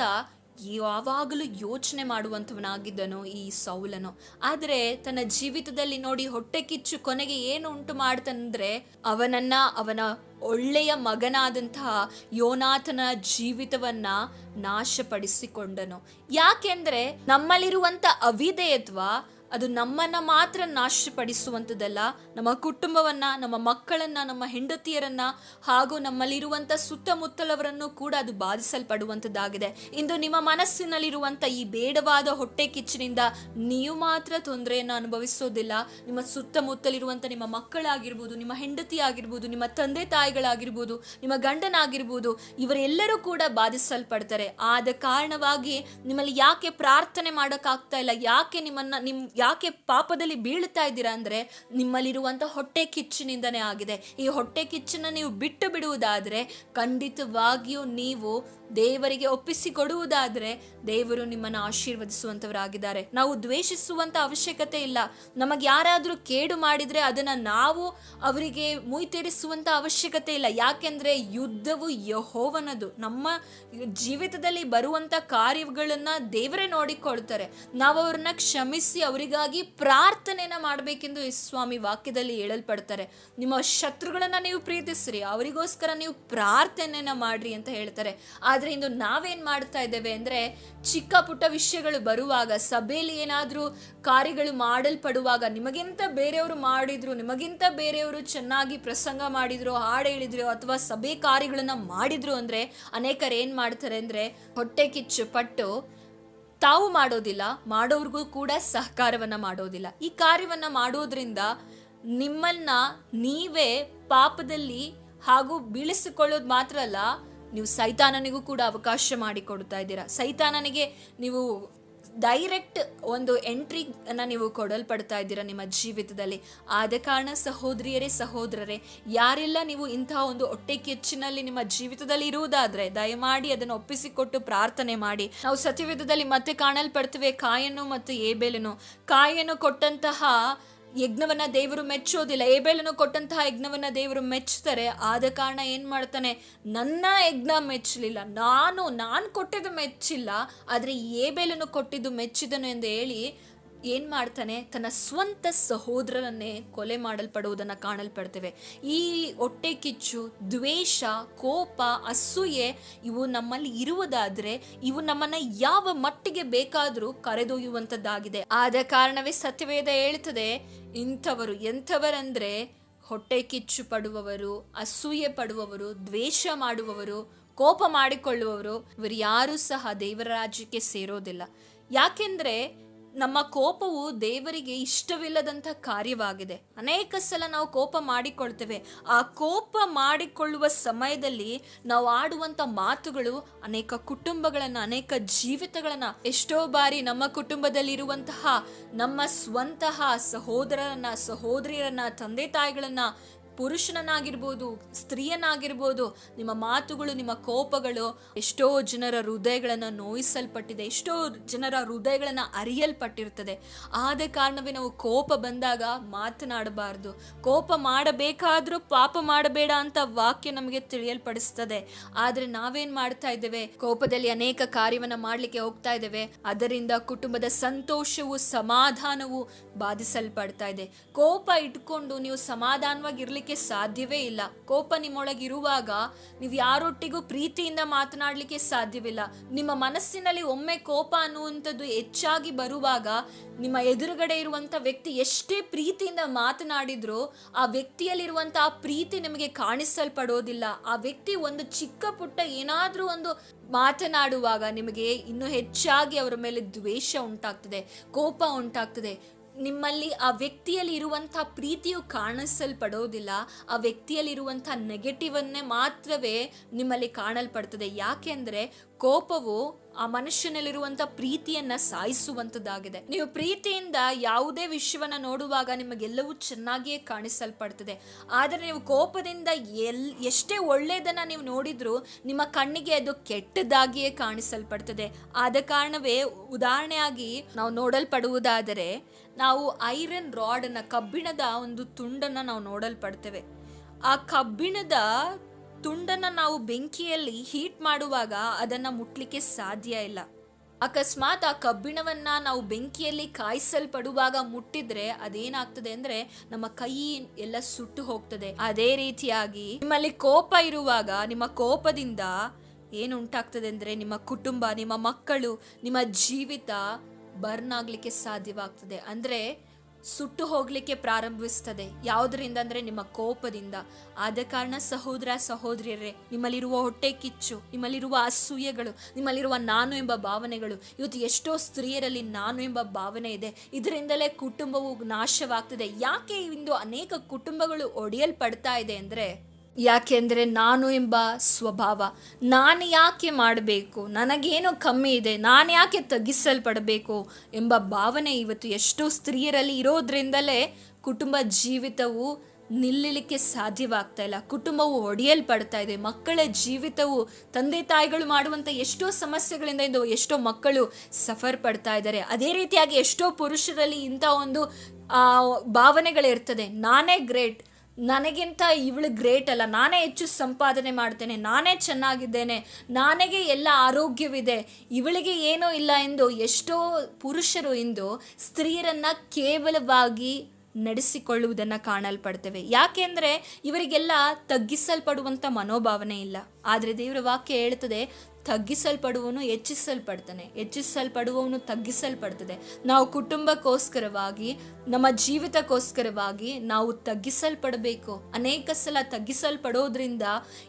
Speaker 1: ಯಾವಾಗಲೂ ಯೋಚನೆ ಮಾಡುವಂಥವನಾಗಿದ್ದನು ಈ ಸೌಲನು. ಆದರೆ ತನ್ನ ಜೀವಿತದಲ್ಲಿ ನೋಡಿ ಹೊಟ್ಟೆ ಕಿಚ್ಚು ಕೊನೆಗೆ ಏನು ಉಂಟು ಮಾಡ್ತಂದ್ರೆ ಅವನನ್ನ ಅವನ ಒಳ್ಳೆಯ ಮಗನಾದಂತಹ ಯೋನಾಥನ ಜೀವಿತವನ್ನ ನಾಶಪಡಿಸಿಕೊಂಡನು. ಯಾಕೆಂದ್ರೆ ನಮ್ಮಲ್ಲಿರುವಂತ ಅವಿಧೇಯತ್ವ ಅದು ನಮ್ಮನ್ನ ಮಾತ್ರ ನಾಶಪಡಿಸುವಂಥದ್ದಲ್ಲ ನಮ್ಮ ಕುಟುಂಬವನ್ನ, ನಮ್ಮ ಮಕ್ಕಳನ್ನ, ನಮ್ಮ ಹೆಂಡತಿಯರನ್ನ ಹಾಗೂ ನಮ್ಮಲ್ಲಿರುವಂಥ ಸುತ್ತಮುತ್ತಲವರನ್ನು ಕೂಡ ಅದು ಬಾಧಿಸಲ್ಪಡುವಂಥದ್ದಾಗಿದೆ ಇಂದು ನಿಮ್ಮ ಮನಸ್ಸಿನಲ್ಲಿರುವಂಥ ಈ ಬೇಡವಾದ ಹೊಟ್ಟೆ ಕಿಚ್ಚಿನಿಂದ ನೀವು ಮಾತ್ರ ತೊಂದರೆಯನ್ನು ಅನುಭವಿಸೋದಿಲ್ಲ. ನಿಮ್ಮ ಸುತ್ತಮುತ್ತಲಿರುವಂಥ ನಿಮ್ಮ ಮಕ್ಕಳಾಗಿರ್ಬೋದು, ನಿಮ್ಮ ಹೆಂಡತಿ ಆಗಿರ್ಬೋದು ನಿಮ್ಮ ತಂದೆ ತಾಯಿಗಳಾಗಿರ್ಬೋದು, ನಿಮ್ಮ ಗಂಡನಾಗಿರ್ಬೋದು, ಇವರೆಲ್ಲರೂ ಕೂಡ ಬಾಧಿಸಲ್ಪಡ್ತಾರೆ. ಆದ ಕಾರಣವಾಗಿ ನಿಮ್ಮಲ್ಲಿ ಯಾಕೆ ಪ್ರಾರ್ಥನೆ ಮಾಡೋಕ್ಕಾಗ್ತಾ ಇಲ್ಲ? ಯಾಕೆ ನಿಮ್ಮನ್ನ ನಿಮ್ ಯಾಕೆ ಪಾಪದಲ್ಲಿ ಬೀಳ್ತಾ ಇದ್ದೀರಾ ಅಂದರೆ ನಿಮ್ಮಲ್ಲಿರುವಂಥ ಹೊಟ್ಟೆ ಕಿಚ್ಚಿನಿಂದನೇ ಆಗಿದೆ. ಈ ಹೊಟ್ಟೆ ಕಿಚ್ಚನ್ನು ನೀವು ಬಿಟ್ಟು ಬಿಡುವುದಾದರೆ ಖಂಡಿತವಾಗಿಯೂ ನೀವು ದೇವರಿಗೆ ಒಪ್ಪಿಸಿ ಕೊಡುವುದಾದರೆ ದೇವರು ನಿಮ್ಮನ್ನು ಆಶೀರ್ವದಿಸುವಂತವರಾಗಿದ್ದಾರೆ. ನಾವು ದ್ವೇಷಿಸುವಂತ ಅವಶ್ಯಕತೆ ಇಲ್ಲ. ನಮಗೆ ಯಾರಾದರೂ ಕೇಡು ಮಾಡಿದರೆ ಅದನ್ನ ನಾವು ಅವರಿಗೆ ಮುಯ್ತೇರಿಸುವಂಥ ಅವಶ್ಯಕತೆ ಇಲ್ಲ. ಯಾಕೆಂದರೆ ಯುದ್ಧವು ಯಹೋವನದು. ನಮ್ಮ ಜೀವಿತದಲ್ಲಿ ಬರುವಂತ ಕಾರ್ಯಗಳನ್ನ ದೇವರೇ ನೋಡಿಕೊಳ್ತಾರೆ. ನಾವು ಅವ್ರನ್ನ ಕ್ಷಮಿಸಿ ಅವರಿಗಾಗಿ ಪ್ರಾರ್ಥನೆಯನ್ನ ಮಾಡಬೇಕೆಂದು ಈ ಸ್ವಾಮಿ ವಾಕ್ಯದಲ್ಲಿ ಹೇಳಲ್ಪಡ್ತಾರೆ. ನಿಮ್ಮ ಶತ್ರುಗಳನ್ನ ನೀವು ಪ್ರೀತಿಸ್ರಿ, ಅವರಿಗೋಸ್ಕರ ನೀವು ಪ್ರಾರ್ಥನೆಯನ್ನ ಮಾಡ್ರಿ ಅಂತ ಹೇಳ್ತಾರೆ. ಆದ್ರೆ ಇಂದು ನಾವೇನು ಮಾಡ್ತಾ ಇದ್ದೇವೆ ಅಂದರೆ ಚಿಕ್ಕ ಪುಟ್ಟ ವಿಷಯಗಳು ಬರುವಾಗ, ಸಭೆಯಲ್ಲಿ ಏನಾದರೂ ಕಾರ್ಯಗಳು ಮಾಡಲ್ಪಡುವಾಗ, ನಿಮಗಿಂತ ಬೇರೆಯವರು ಮಾಡಿದ್ರು, ನಿಮಗಿಂತ ಬೇರೆಯವರು ಚೆನ್ನಾಗಿ ಪ್ರಸಂಗ ಮಾಡಿದ್ರು, ಹಾಡು ಹೇಳಿದ್ರು ಅಥವಾ ಸಭೆ ಕಾರ್ಯಗಳನ್ನ ಮಾಡಿದ್ರು ಅಂದರೆ ಅನೇಕರು ಏನು ಮಾಡ್ತಾರೆ ಅಂದರೆ ಹೊಟ್ಟೆ ಕಿಚ್ಚು, ಪಟ್ಟು ತಾವು ಮಾಡೋದಿಲ್ಲ, ಮಾಡೋರ್ಗೂ ಕೂಡ ಸಹಕಾರವನ್ನು ಮಾಡೋದಿಲ್ಲ. ಈ ಕಾರ್ಯವನ್ನು ಮಾಡೋದ್ರಿಂದ ನಿಮ್ಮನ್ನ ನೀವೇ ಪಾಪದಲ್ಲಿ ಹಾಗೂ ಬೀಳಿಸಿಕೊಳ್ಳೋದು ಮಾತ್ರ ಅಲ್ಲ ನೀವು ಸೈತಾನನಿಗೂ ಕೂಡ ಅವಕಾಶ ಮಾಡಿಕೊಡ್ತಾ ಇದ್ದೀರಾ? ಸೈತಾನನಿಗೆ ನೀವು ಡೈರೆಕ್ಟ್ ಒಂದು ಎಂಟ್ರಿ ಅನ್ನ ನೀವು ಕೊಡಲ್ಪಡ್ತಾ ಇದ್ದೀರಾ ನಿಮ್ಮ ಜೀವಿತದಲ್ಲಿ? ಆದ ಕಾರಣ ಸಹೋದರಿಯರೇ, ಸಹೋದರರೇ, ಯಾರೆಲ್ಲ ನೀವು ಇಂತಹ ಒಂದು ಹೊಟ್ಟೆ ಕೆಚ್ಚಿನಲ್ಲಿ ನಿಮ್ಮ ಜೀವಿತದಲ್ಲಿ ಇರುವುದಾದ್ರೆ ದಯಮಾಡಿ ಅದನ್ನು ಒಪ್ಪಿಸಿಕೊಟ್ಟು ಪ್ರಾರ್ಥನೆ ಮಾಡಿ. ನಾವು ಸತ್ಯವೇಧದಲ್ಲಿ ಮತ್ತೆ ಕಾಣಲ್ಪಡ್ತೇವೆ ಕಾಯನ್ನು ಮತ್ತು ಏಬೇಲನು. ಕಾಯನ್ನು ಕೊಟ್ಟಂತಹ ಯಜ್ಞವನ್ನ ದೇವರು ಮೆಚ್ಚೋದಿಲ್ಲ. ಏಬೇಲನು ಕೊಟ್ಟಂತಹ ಯಜ್ಞವನ್ನ ದೇವರು ಮೆಚ್ಚುತ್ತಾರೆ ಆದ ಕಾರಣ ಏನ್ ಮಾಡ್ತಾನೆ? ನನ್ನ ಯಜ್ಞ ಮೆಚ್ಚಲಿಲ್ಲ ನಾನು ನಾನು ಕೊಟ್ಟಿದ್ದು ಮೆಚ್ಚಿಲ್ಲ. ಆದ್ರೆ ಏಬೇಲನು ಕೊಟ್ಟಿದ್ದು ಮೆಚ್ಚಿದನು ಎಂದು ಹೇಳಿ ಏನ್ ಮಾಡ್ತಾನೆ? ತನ್ನ ಸ್ವಂತ ಸಹೋದರನನ್ನೇ ಕೊಲೆ ಮಾಡಲ್ಪಡುವುದನ್ನು ಕಾಣಲ್ಪಡ್ತೇವೆ. ಈ ಹೊಟ್ಟೆ ಕಿಚ್ಚು, ದ್ವೇಷ, ಕೋಪ, ಅಸೂಯೆ ಇವು ನಮ್ಮಲ್ಲಿ ಇರುವುದಾದ್ರೆ ಇವು ನಮ್ಮನ್ನ ಯಾವ ಮಟ್ಟಿಗೆ ಬೇಕಾದರೂ ಕರೆದೊಯ್ಯುವಂಥದ್ದಾಗಿದೆ ಆದ ಕಾರಣವೇ ಸತ್ಯವೇದ ಹೇಳ್ತದೆ ಇಂಥವರು ಎಂಥವರಂದರೆ ಹೊಟ್ಟೆ ಕಿಚ್ಚು ಪಡುವವರು, ಅಸೂಯೆ ಪಡುವವರು, ದ್ವೇಷ ಮಾಡುವವರು, ಕೋಪ ಮಾಡಿಕೊಳ್ಳುವವರು, ಇವರು ಯಾರೂ ಸಹ ದೇವರ ರಾಜ್ಯಕ್ಕೆ ಸೇರೋದಿಲ್ಲ. ಯಾಕೆಂದ್ರೆ ನಮ್ಮ ಕೋಪವು ದೇವರಿಗೆ ಇಷ್ಟವಿಲ್ಲದಂಥ ಕಾರ್ಯವಾಗಿದೆ. ಅನೇಕ ಸಲ ನಾವು ಕೋಪ ಮಾಡಿಕೊಳ್ತೇವೆ. ಆ ಕೋಪ ಮಾಡಿಕೊಳ್ಳುವ ಸಮಯದಲ್ಲಿ ನಾವು ಆಡುವಂಥ ಮಾತುಗಳು ಅನೇಕ ಕುಟುಂಬಗಳನ್ನು, ಅನೇಕ ಜೀವಿತಗಳನ್ನು, ಎಷ್ಟೋ ಬಾರಿ ನಮ್ಮ ಕುಟುಂಬದಲ್ಲಿರುವಂತಹ ನಮ್ಮ ಸ್ವಂತಹ ಸಹೋದರರನ್ನ, ಸಹೋದರಿಯರನ್ನ, ತಂದೆ ತಾಯಿಗಳನ್ನ ಪುರುಷನನ್ನಾಗಿರ್ಬೋದು, ಸ್ತ್ರೀಯನ್ನಾಗಿರ್ಬೋದು, ನಿಮ್ಮ ಮಾತುಗಳು, ನಿಮ್ಮ ಕೋಪಗಳು ಎಷ್ಟೋ ಜನರ ಹೃದಯಗಳನ್ನು ನೋಯಿಸಲ್ಪಟ್ಟಿದೆ, ಎಷ್ಟೋ ಜನರ ಹೃದಯಗಳನ್ನು ಅರಿಯಲ್ಪಟ್ಟಿರ್ತದೆ. ಆದ ಕಾರಣವೇ ನಾವು ಕೋಪ ಬಂದಾಗ ಮಾತನಾಡಬಾರ್ದು. ಕೋಪ ಮಾಡಬೇಕಾದ್ರೂ ಪಾಪ ಮಾಡಬೇಡ ಅಂತ ವಾಕ್ಯ ನಮಗೆ ತಿಳಿಯಲ್ಪಡಿಸ್ತದೆ. ಆದ್ರೆ ನಾವೇನ್ ಮಾಡ್ತಾ ಇದ್ದೇವೆ? ಕೋಪದಲ್ಲಿ ಅನೇಕ ಕಾರ್ಯವನ್ನ ಮಾಡ್ಲಿಕ್ಕೆ ಹೋಗ್ತಾ ಇದ್ದೇವೆ. ಅದರಿಂದ ಕುಟುಂಬದ ಸಂತೋಷವು, ಸಮಾಧಾನವು ಬಾಧಿಸಲ್ಪಡ್ತಾ ಇದೆ. ಕೋಪ ಇಟ್ಕೊಂಡು ನೀವು ಸಮಾಧಾನವಾಗಿ ಇರ್ಲಿಕ್ಕೆ ಸಾಧ್ಯವೇ ಇಲ್ಲ. ಕೋಪ ನಿಮ್ಮೊಳಗಿರುವಾಗ ನೀವು ಯಾರೊಟ್ಟಿಗೂ ಪ್ರೀತಿಯಿಂದ ಮಾತನಾಡಲಿಕ್ಕೆ ಸಾಧ್ಯವಿಲ್ಲ. ನಿಮ್ಮ ಮನಸ್ಸಿನಲ್ಲಿ ಒಮ್ಮೆ ಕೋಪ ಅನ್ನುವಂಥದ್ದು ಹೆಚ್ಚಾಗಿ ಬರುವಾಗ ನಿಮ್ಮ ಎದುರುಗಡೆ ಇರುವಂಥ ವ್ಯಕ್ತಿ ಎಷ್ಟೇ ಪ್ರೀತಿಯಿಂದ ಮಾತನಾಡಿದ್ರೂ ಆ ವ್ಯಕ್ತಿಯಲ್ಲಿರುವಂಥ ಆ ಪ್ರೀತಿ ನಿಮಗೆ ಕಾಣಿಸಲ್ಪಡೋದಿಲ್ಲ. ಆ ವ್ಯಕ್ತಿ ಒಂದು ಚಿಕ್ಕ ಪುಟ್ಟ ಏನಾದರೂ ಒಂದು ಮಾತನಾಡುವಾಗ ನಿಮಗೆ ಇನ್ನೂ ಹೆಚ್ಚಾಗಿ ಅವರ ಮೇಲೆ ದ್ವೇಷ ಉಂಟಾಗ್ತದೆ, ಕೋಪ ಉಂಟಾಗ್ತದೆ. ನಿಮ್ಮಲ್ಲಿ ಆ ವ್ಯಕ್ತಿಯಲ್ಲಿ ಇರುವಂಥ ಪ್ರೀತಿಯು ಕಾಣಿಸಲ್ಪಡೋದಿಲ್ಲ, ಆ ವ್ಯಕ್ತಿಯಲ್ಲಿರುವಂಥ ನೆಗೆಟಿವನ್ನೇ ಮಾತ್ರವೇ ನಿಮ್ಮಲ್ಲಿ ಕಾಣಲ್ಪಡ್ತದೆ. ಯಾಕೆಂದರೆ ಕೋಪವು ಆ ಮನುಷ್ಯನಲ್ಲಿರುವಂಥ ಪ್ರೀತಿಯನ್ನ ಸಾಯಿಸುವಂಥದ್ದಾಗಿದೆ. ನೀವು ಪ್ರೀತಿಯಿಂದ ಯಾವುದೇ ವಿಷಯವನ್ನು ನೋಡುವಾಗ ನಿಮಗೆಲ್ಲವೂ ಚೆನ್ನಾಗಿಯೇ ಕಾಣಿಸಲ್ಪಡ್ತದೆ. ಆದರೆ ನೀವು ಕೋಪದಿಂದ ಎಲ್, ಎಷ್ಟೇ ಒಳ್ಳೆಯದನ್ನು ನೀವು ನೋಡಿದರೂ ನಿಮ್ಮ ಕಣ್ಣಿಗೆ ಅದು ಕೆಟ್ಟದಾಗಿಯೇ ಕಾಣಿಸಲ್ಪಡ್ತದೆ. ಆದ ಕಾರಣವೇ ಉದಾಹರಣೆಯಾಗಿ ನಾವು ನೋಡಲ್ಪಡುವುದಾದರೆ ನಾವು ಐರನ್ ರಾಡನ್ನ ಕಬ್ಬಿಣದ ಒಂದು ತುಂಡನ್ನ ನಾವು ನೋಡಲ್ಪಡ್ತೇವೆ. ಆ ಕಬ್ಬಿಣದ ತುಂಡನ್ನ ನಾವು ಬೆಂಕಿಯಲ್ಲಿ ಹೀಟ್ ಮಾಡುವಾಗ ಅದನ್ನ ಮುಟ್ಲಿಕ್ಕೆ ಸಾಧ್ಯ ಇಲ್ಲ. ಅಕಸ್ಮಾತ್ ಆ ಕಬ್ಬಿಣವನ್ನ ನಾವು ಬೆಂಕಿಯಲ್ಲಿ ಕಾಯಿಸಲ್ಪಡುವಾಗ ಮುಟ್ಟಿದ್ರೆ ಅದೇನಾಗ್ತದೆ ಅಂದ್ರೆ ನಮ್ಮ ಕೈ ಎಲ್ಲ ಸುಟ್ಟು ಹೋಗ್ತದೆ. ಅದೇ ರೀತಿಯಾಗಿ ನಿಮ್ಮಲ್ಲಿ ಕೋಪ ಇರುವಾಗ, ನಿಮ್ಮ ಕೋಪದಿಂದ ಏನು ಉಂಟಾಗ್ತದೆ ಅಂದ್ರೆ ನಿಮ್ಮ ಕುಟುಂಬ, ನಿಮ್ಮ ಮಕ್ಕಳು, ನಿಮ್ಮ ಜೀವಿತ ಬರ್ನ್ ಆಗಲಿಕ್ಕೆ ಸಾಧ್ಯವಾಗ್ತದೆ. ಅಂದ್ರೆ ಸುಟ್ಟು ಹೋಗಲಿಕ್ಕೆ ಪ್ರಾರಂಭಿಸ್ತದೆ. ಯಾವುದರಿಂದ ಅಂದ್ರೆ ನಿಮ್ಮ ಕೋಪದಿಂದ. ಆದ ಕಾರಣ ಸಹೋದರ, ಸಹೋದರಿಯರೇ, ನಿಮ್ಮಲ್ಲಿರುವ ಹೊಟ್ಟೆ ಕಿಚ್ಚು, ನಿಮ್ಮಲ್ಲಿರುವ ಅಸೂಯೆಗಳು, ನಿಮ್ಮಲ್ಲಿರುವ ನಾನು ಎಂಬ ಭಾವನೆಗಳು, ಇವತ್ತು ಎಷ್ಟೋ ಸ್ತ್ರೀಯರಲ್ಲಿ ನಾನು ಎಂಬ ಭಾವನೆ ಇದೆ. ಇದರಿಂದಲೇ ಕುಟುಂಬವು ನಾಶವಾಗ್ತದೆ. ಯಾಕೆ ಇಂದು ಅನೇಕ ಕುಟುಂಬಗಳು ಒಡೆಯಲ್ಪಡ್ತಾ ಇದೆ ಅಂದ್ರೆ ಯಾಕೆಂದರೆ ನಾನು ಎಂಬ ಸ್ವಭಾವ. ನಾನು ಯಾಕೆ ಮಾಡಬೇಕು? ನನಗೇನು ಕಮ್ಮಿ ಇದೆ? ನಾನು ಯಾಕೆ ತಗ್ಗಿಸಲ್ಪಡಬೇಕು ಎಂಬ ಭಾವನೆ ಇವತ್ತು ಎಷ್ಟೋ ಸ್ತ್ರೀಯರಲ್ಲಿ ಇರೋದ್ರಿಂದಲೇ ಕುಟುಂಬ ಜೀವಿತವು ನಿಲ್ಲಲಿಕ್ಕೆ ಸಾಧ್ಯವಾಗ್ತಾ ಇಲ್ಲ. ಕುಟುಂಬವು ಒಡೆಯಲ್ಪಡ್ತಾ ಇದೆ. ಮಕ್ಕಳ ಜೀವಿತವು ತಂದೆ ತಾಯಿಗಳು ಮಾಡುವಂಥ ಎಷ್ಟೋ ಸಮಸ್ಯೆಗಳಿಂದ ಇಂದು ಎಷ್ಟೋ ಮಕ್ಕಳು ಸಫರ್ ಪಡ್ತಾ ಇದ್ದಾರೆ. ಅದೇ ರೀತಿಯಾಗಿ ಎಷ್ಟೋ ಪುರುಷರಲ್ಲಿ ಇಂಥ ಒಂದು ಭಾವನೆಗಳಿರ್ತದೆ. ನಾನೇ ಗ್ರೇಟ್. ನನಗಿಂತ ಇವಳು ಗ್ರೇಟ್ ಅಲ್ಲ. ನಾನೇ ಹೆಚ್ಚು ಸಂಪಾದನೆ ಮಾಡ್ತೇನೆ, ನಾನೇ ಚೆನ್ನಾಗಿದ್ದೇನೆ, ನನಗೆ ಎಲ್ಲ ಆರೋಗ್ಯವಿದೆ. ಇವಳಿಗೆ ಏನೂ ಇಲ್ಲ ಎಂದು ಎಷ್ಟೋ ಪುರುಷರು ಇಂದು ಸ್ತ್ರೀಯರನ್ನ ಕೇವಲವಾಗಿ ನಡೆಸಿಕೊಳ್ಳುವುದನ್ನು ಕಾಣಲ್ಪಡ್ತೇವೆ. ಯಾಕೆಂದರೆ ಇವರಿಗೆಲ್ಲ ತಗ್ಗಿಸಲ್ಪಡುವಂಥ ಮನೋಭಾವನೆ ಇಲ್ಲ. ಆದರೆ ದೇವರ ವಾಕ್ಯ ಹೇಳ್ತದೆ ತಗ್ಗಿಸಲ್ಪಡುವವನು ಹೆಚ್ಚಿಸಲ್ಪಡ್ತಾನೆ. ಹೆಚ್ಚಿಸಲ್ಪಡುವವನು ತಗ್ಗಿಸಲ್ಪಡ್ತದೆ. ನಾವು ಕುಟುಂಬಕ್ಕೋಸ್ಕರವಾಗಿ, ನಮ್ಮ ಜೀವಿತಕ್ಕೋಸ್ಕರವಾಗಿ ನಾವು ತಗ್ಗಿಸಲ್ಪಡಬೇಕು. ಅನೇಕ ಸಲ ತಗ್ಗಿಸಲ್ಪಡೋದ್ರಿಂದ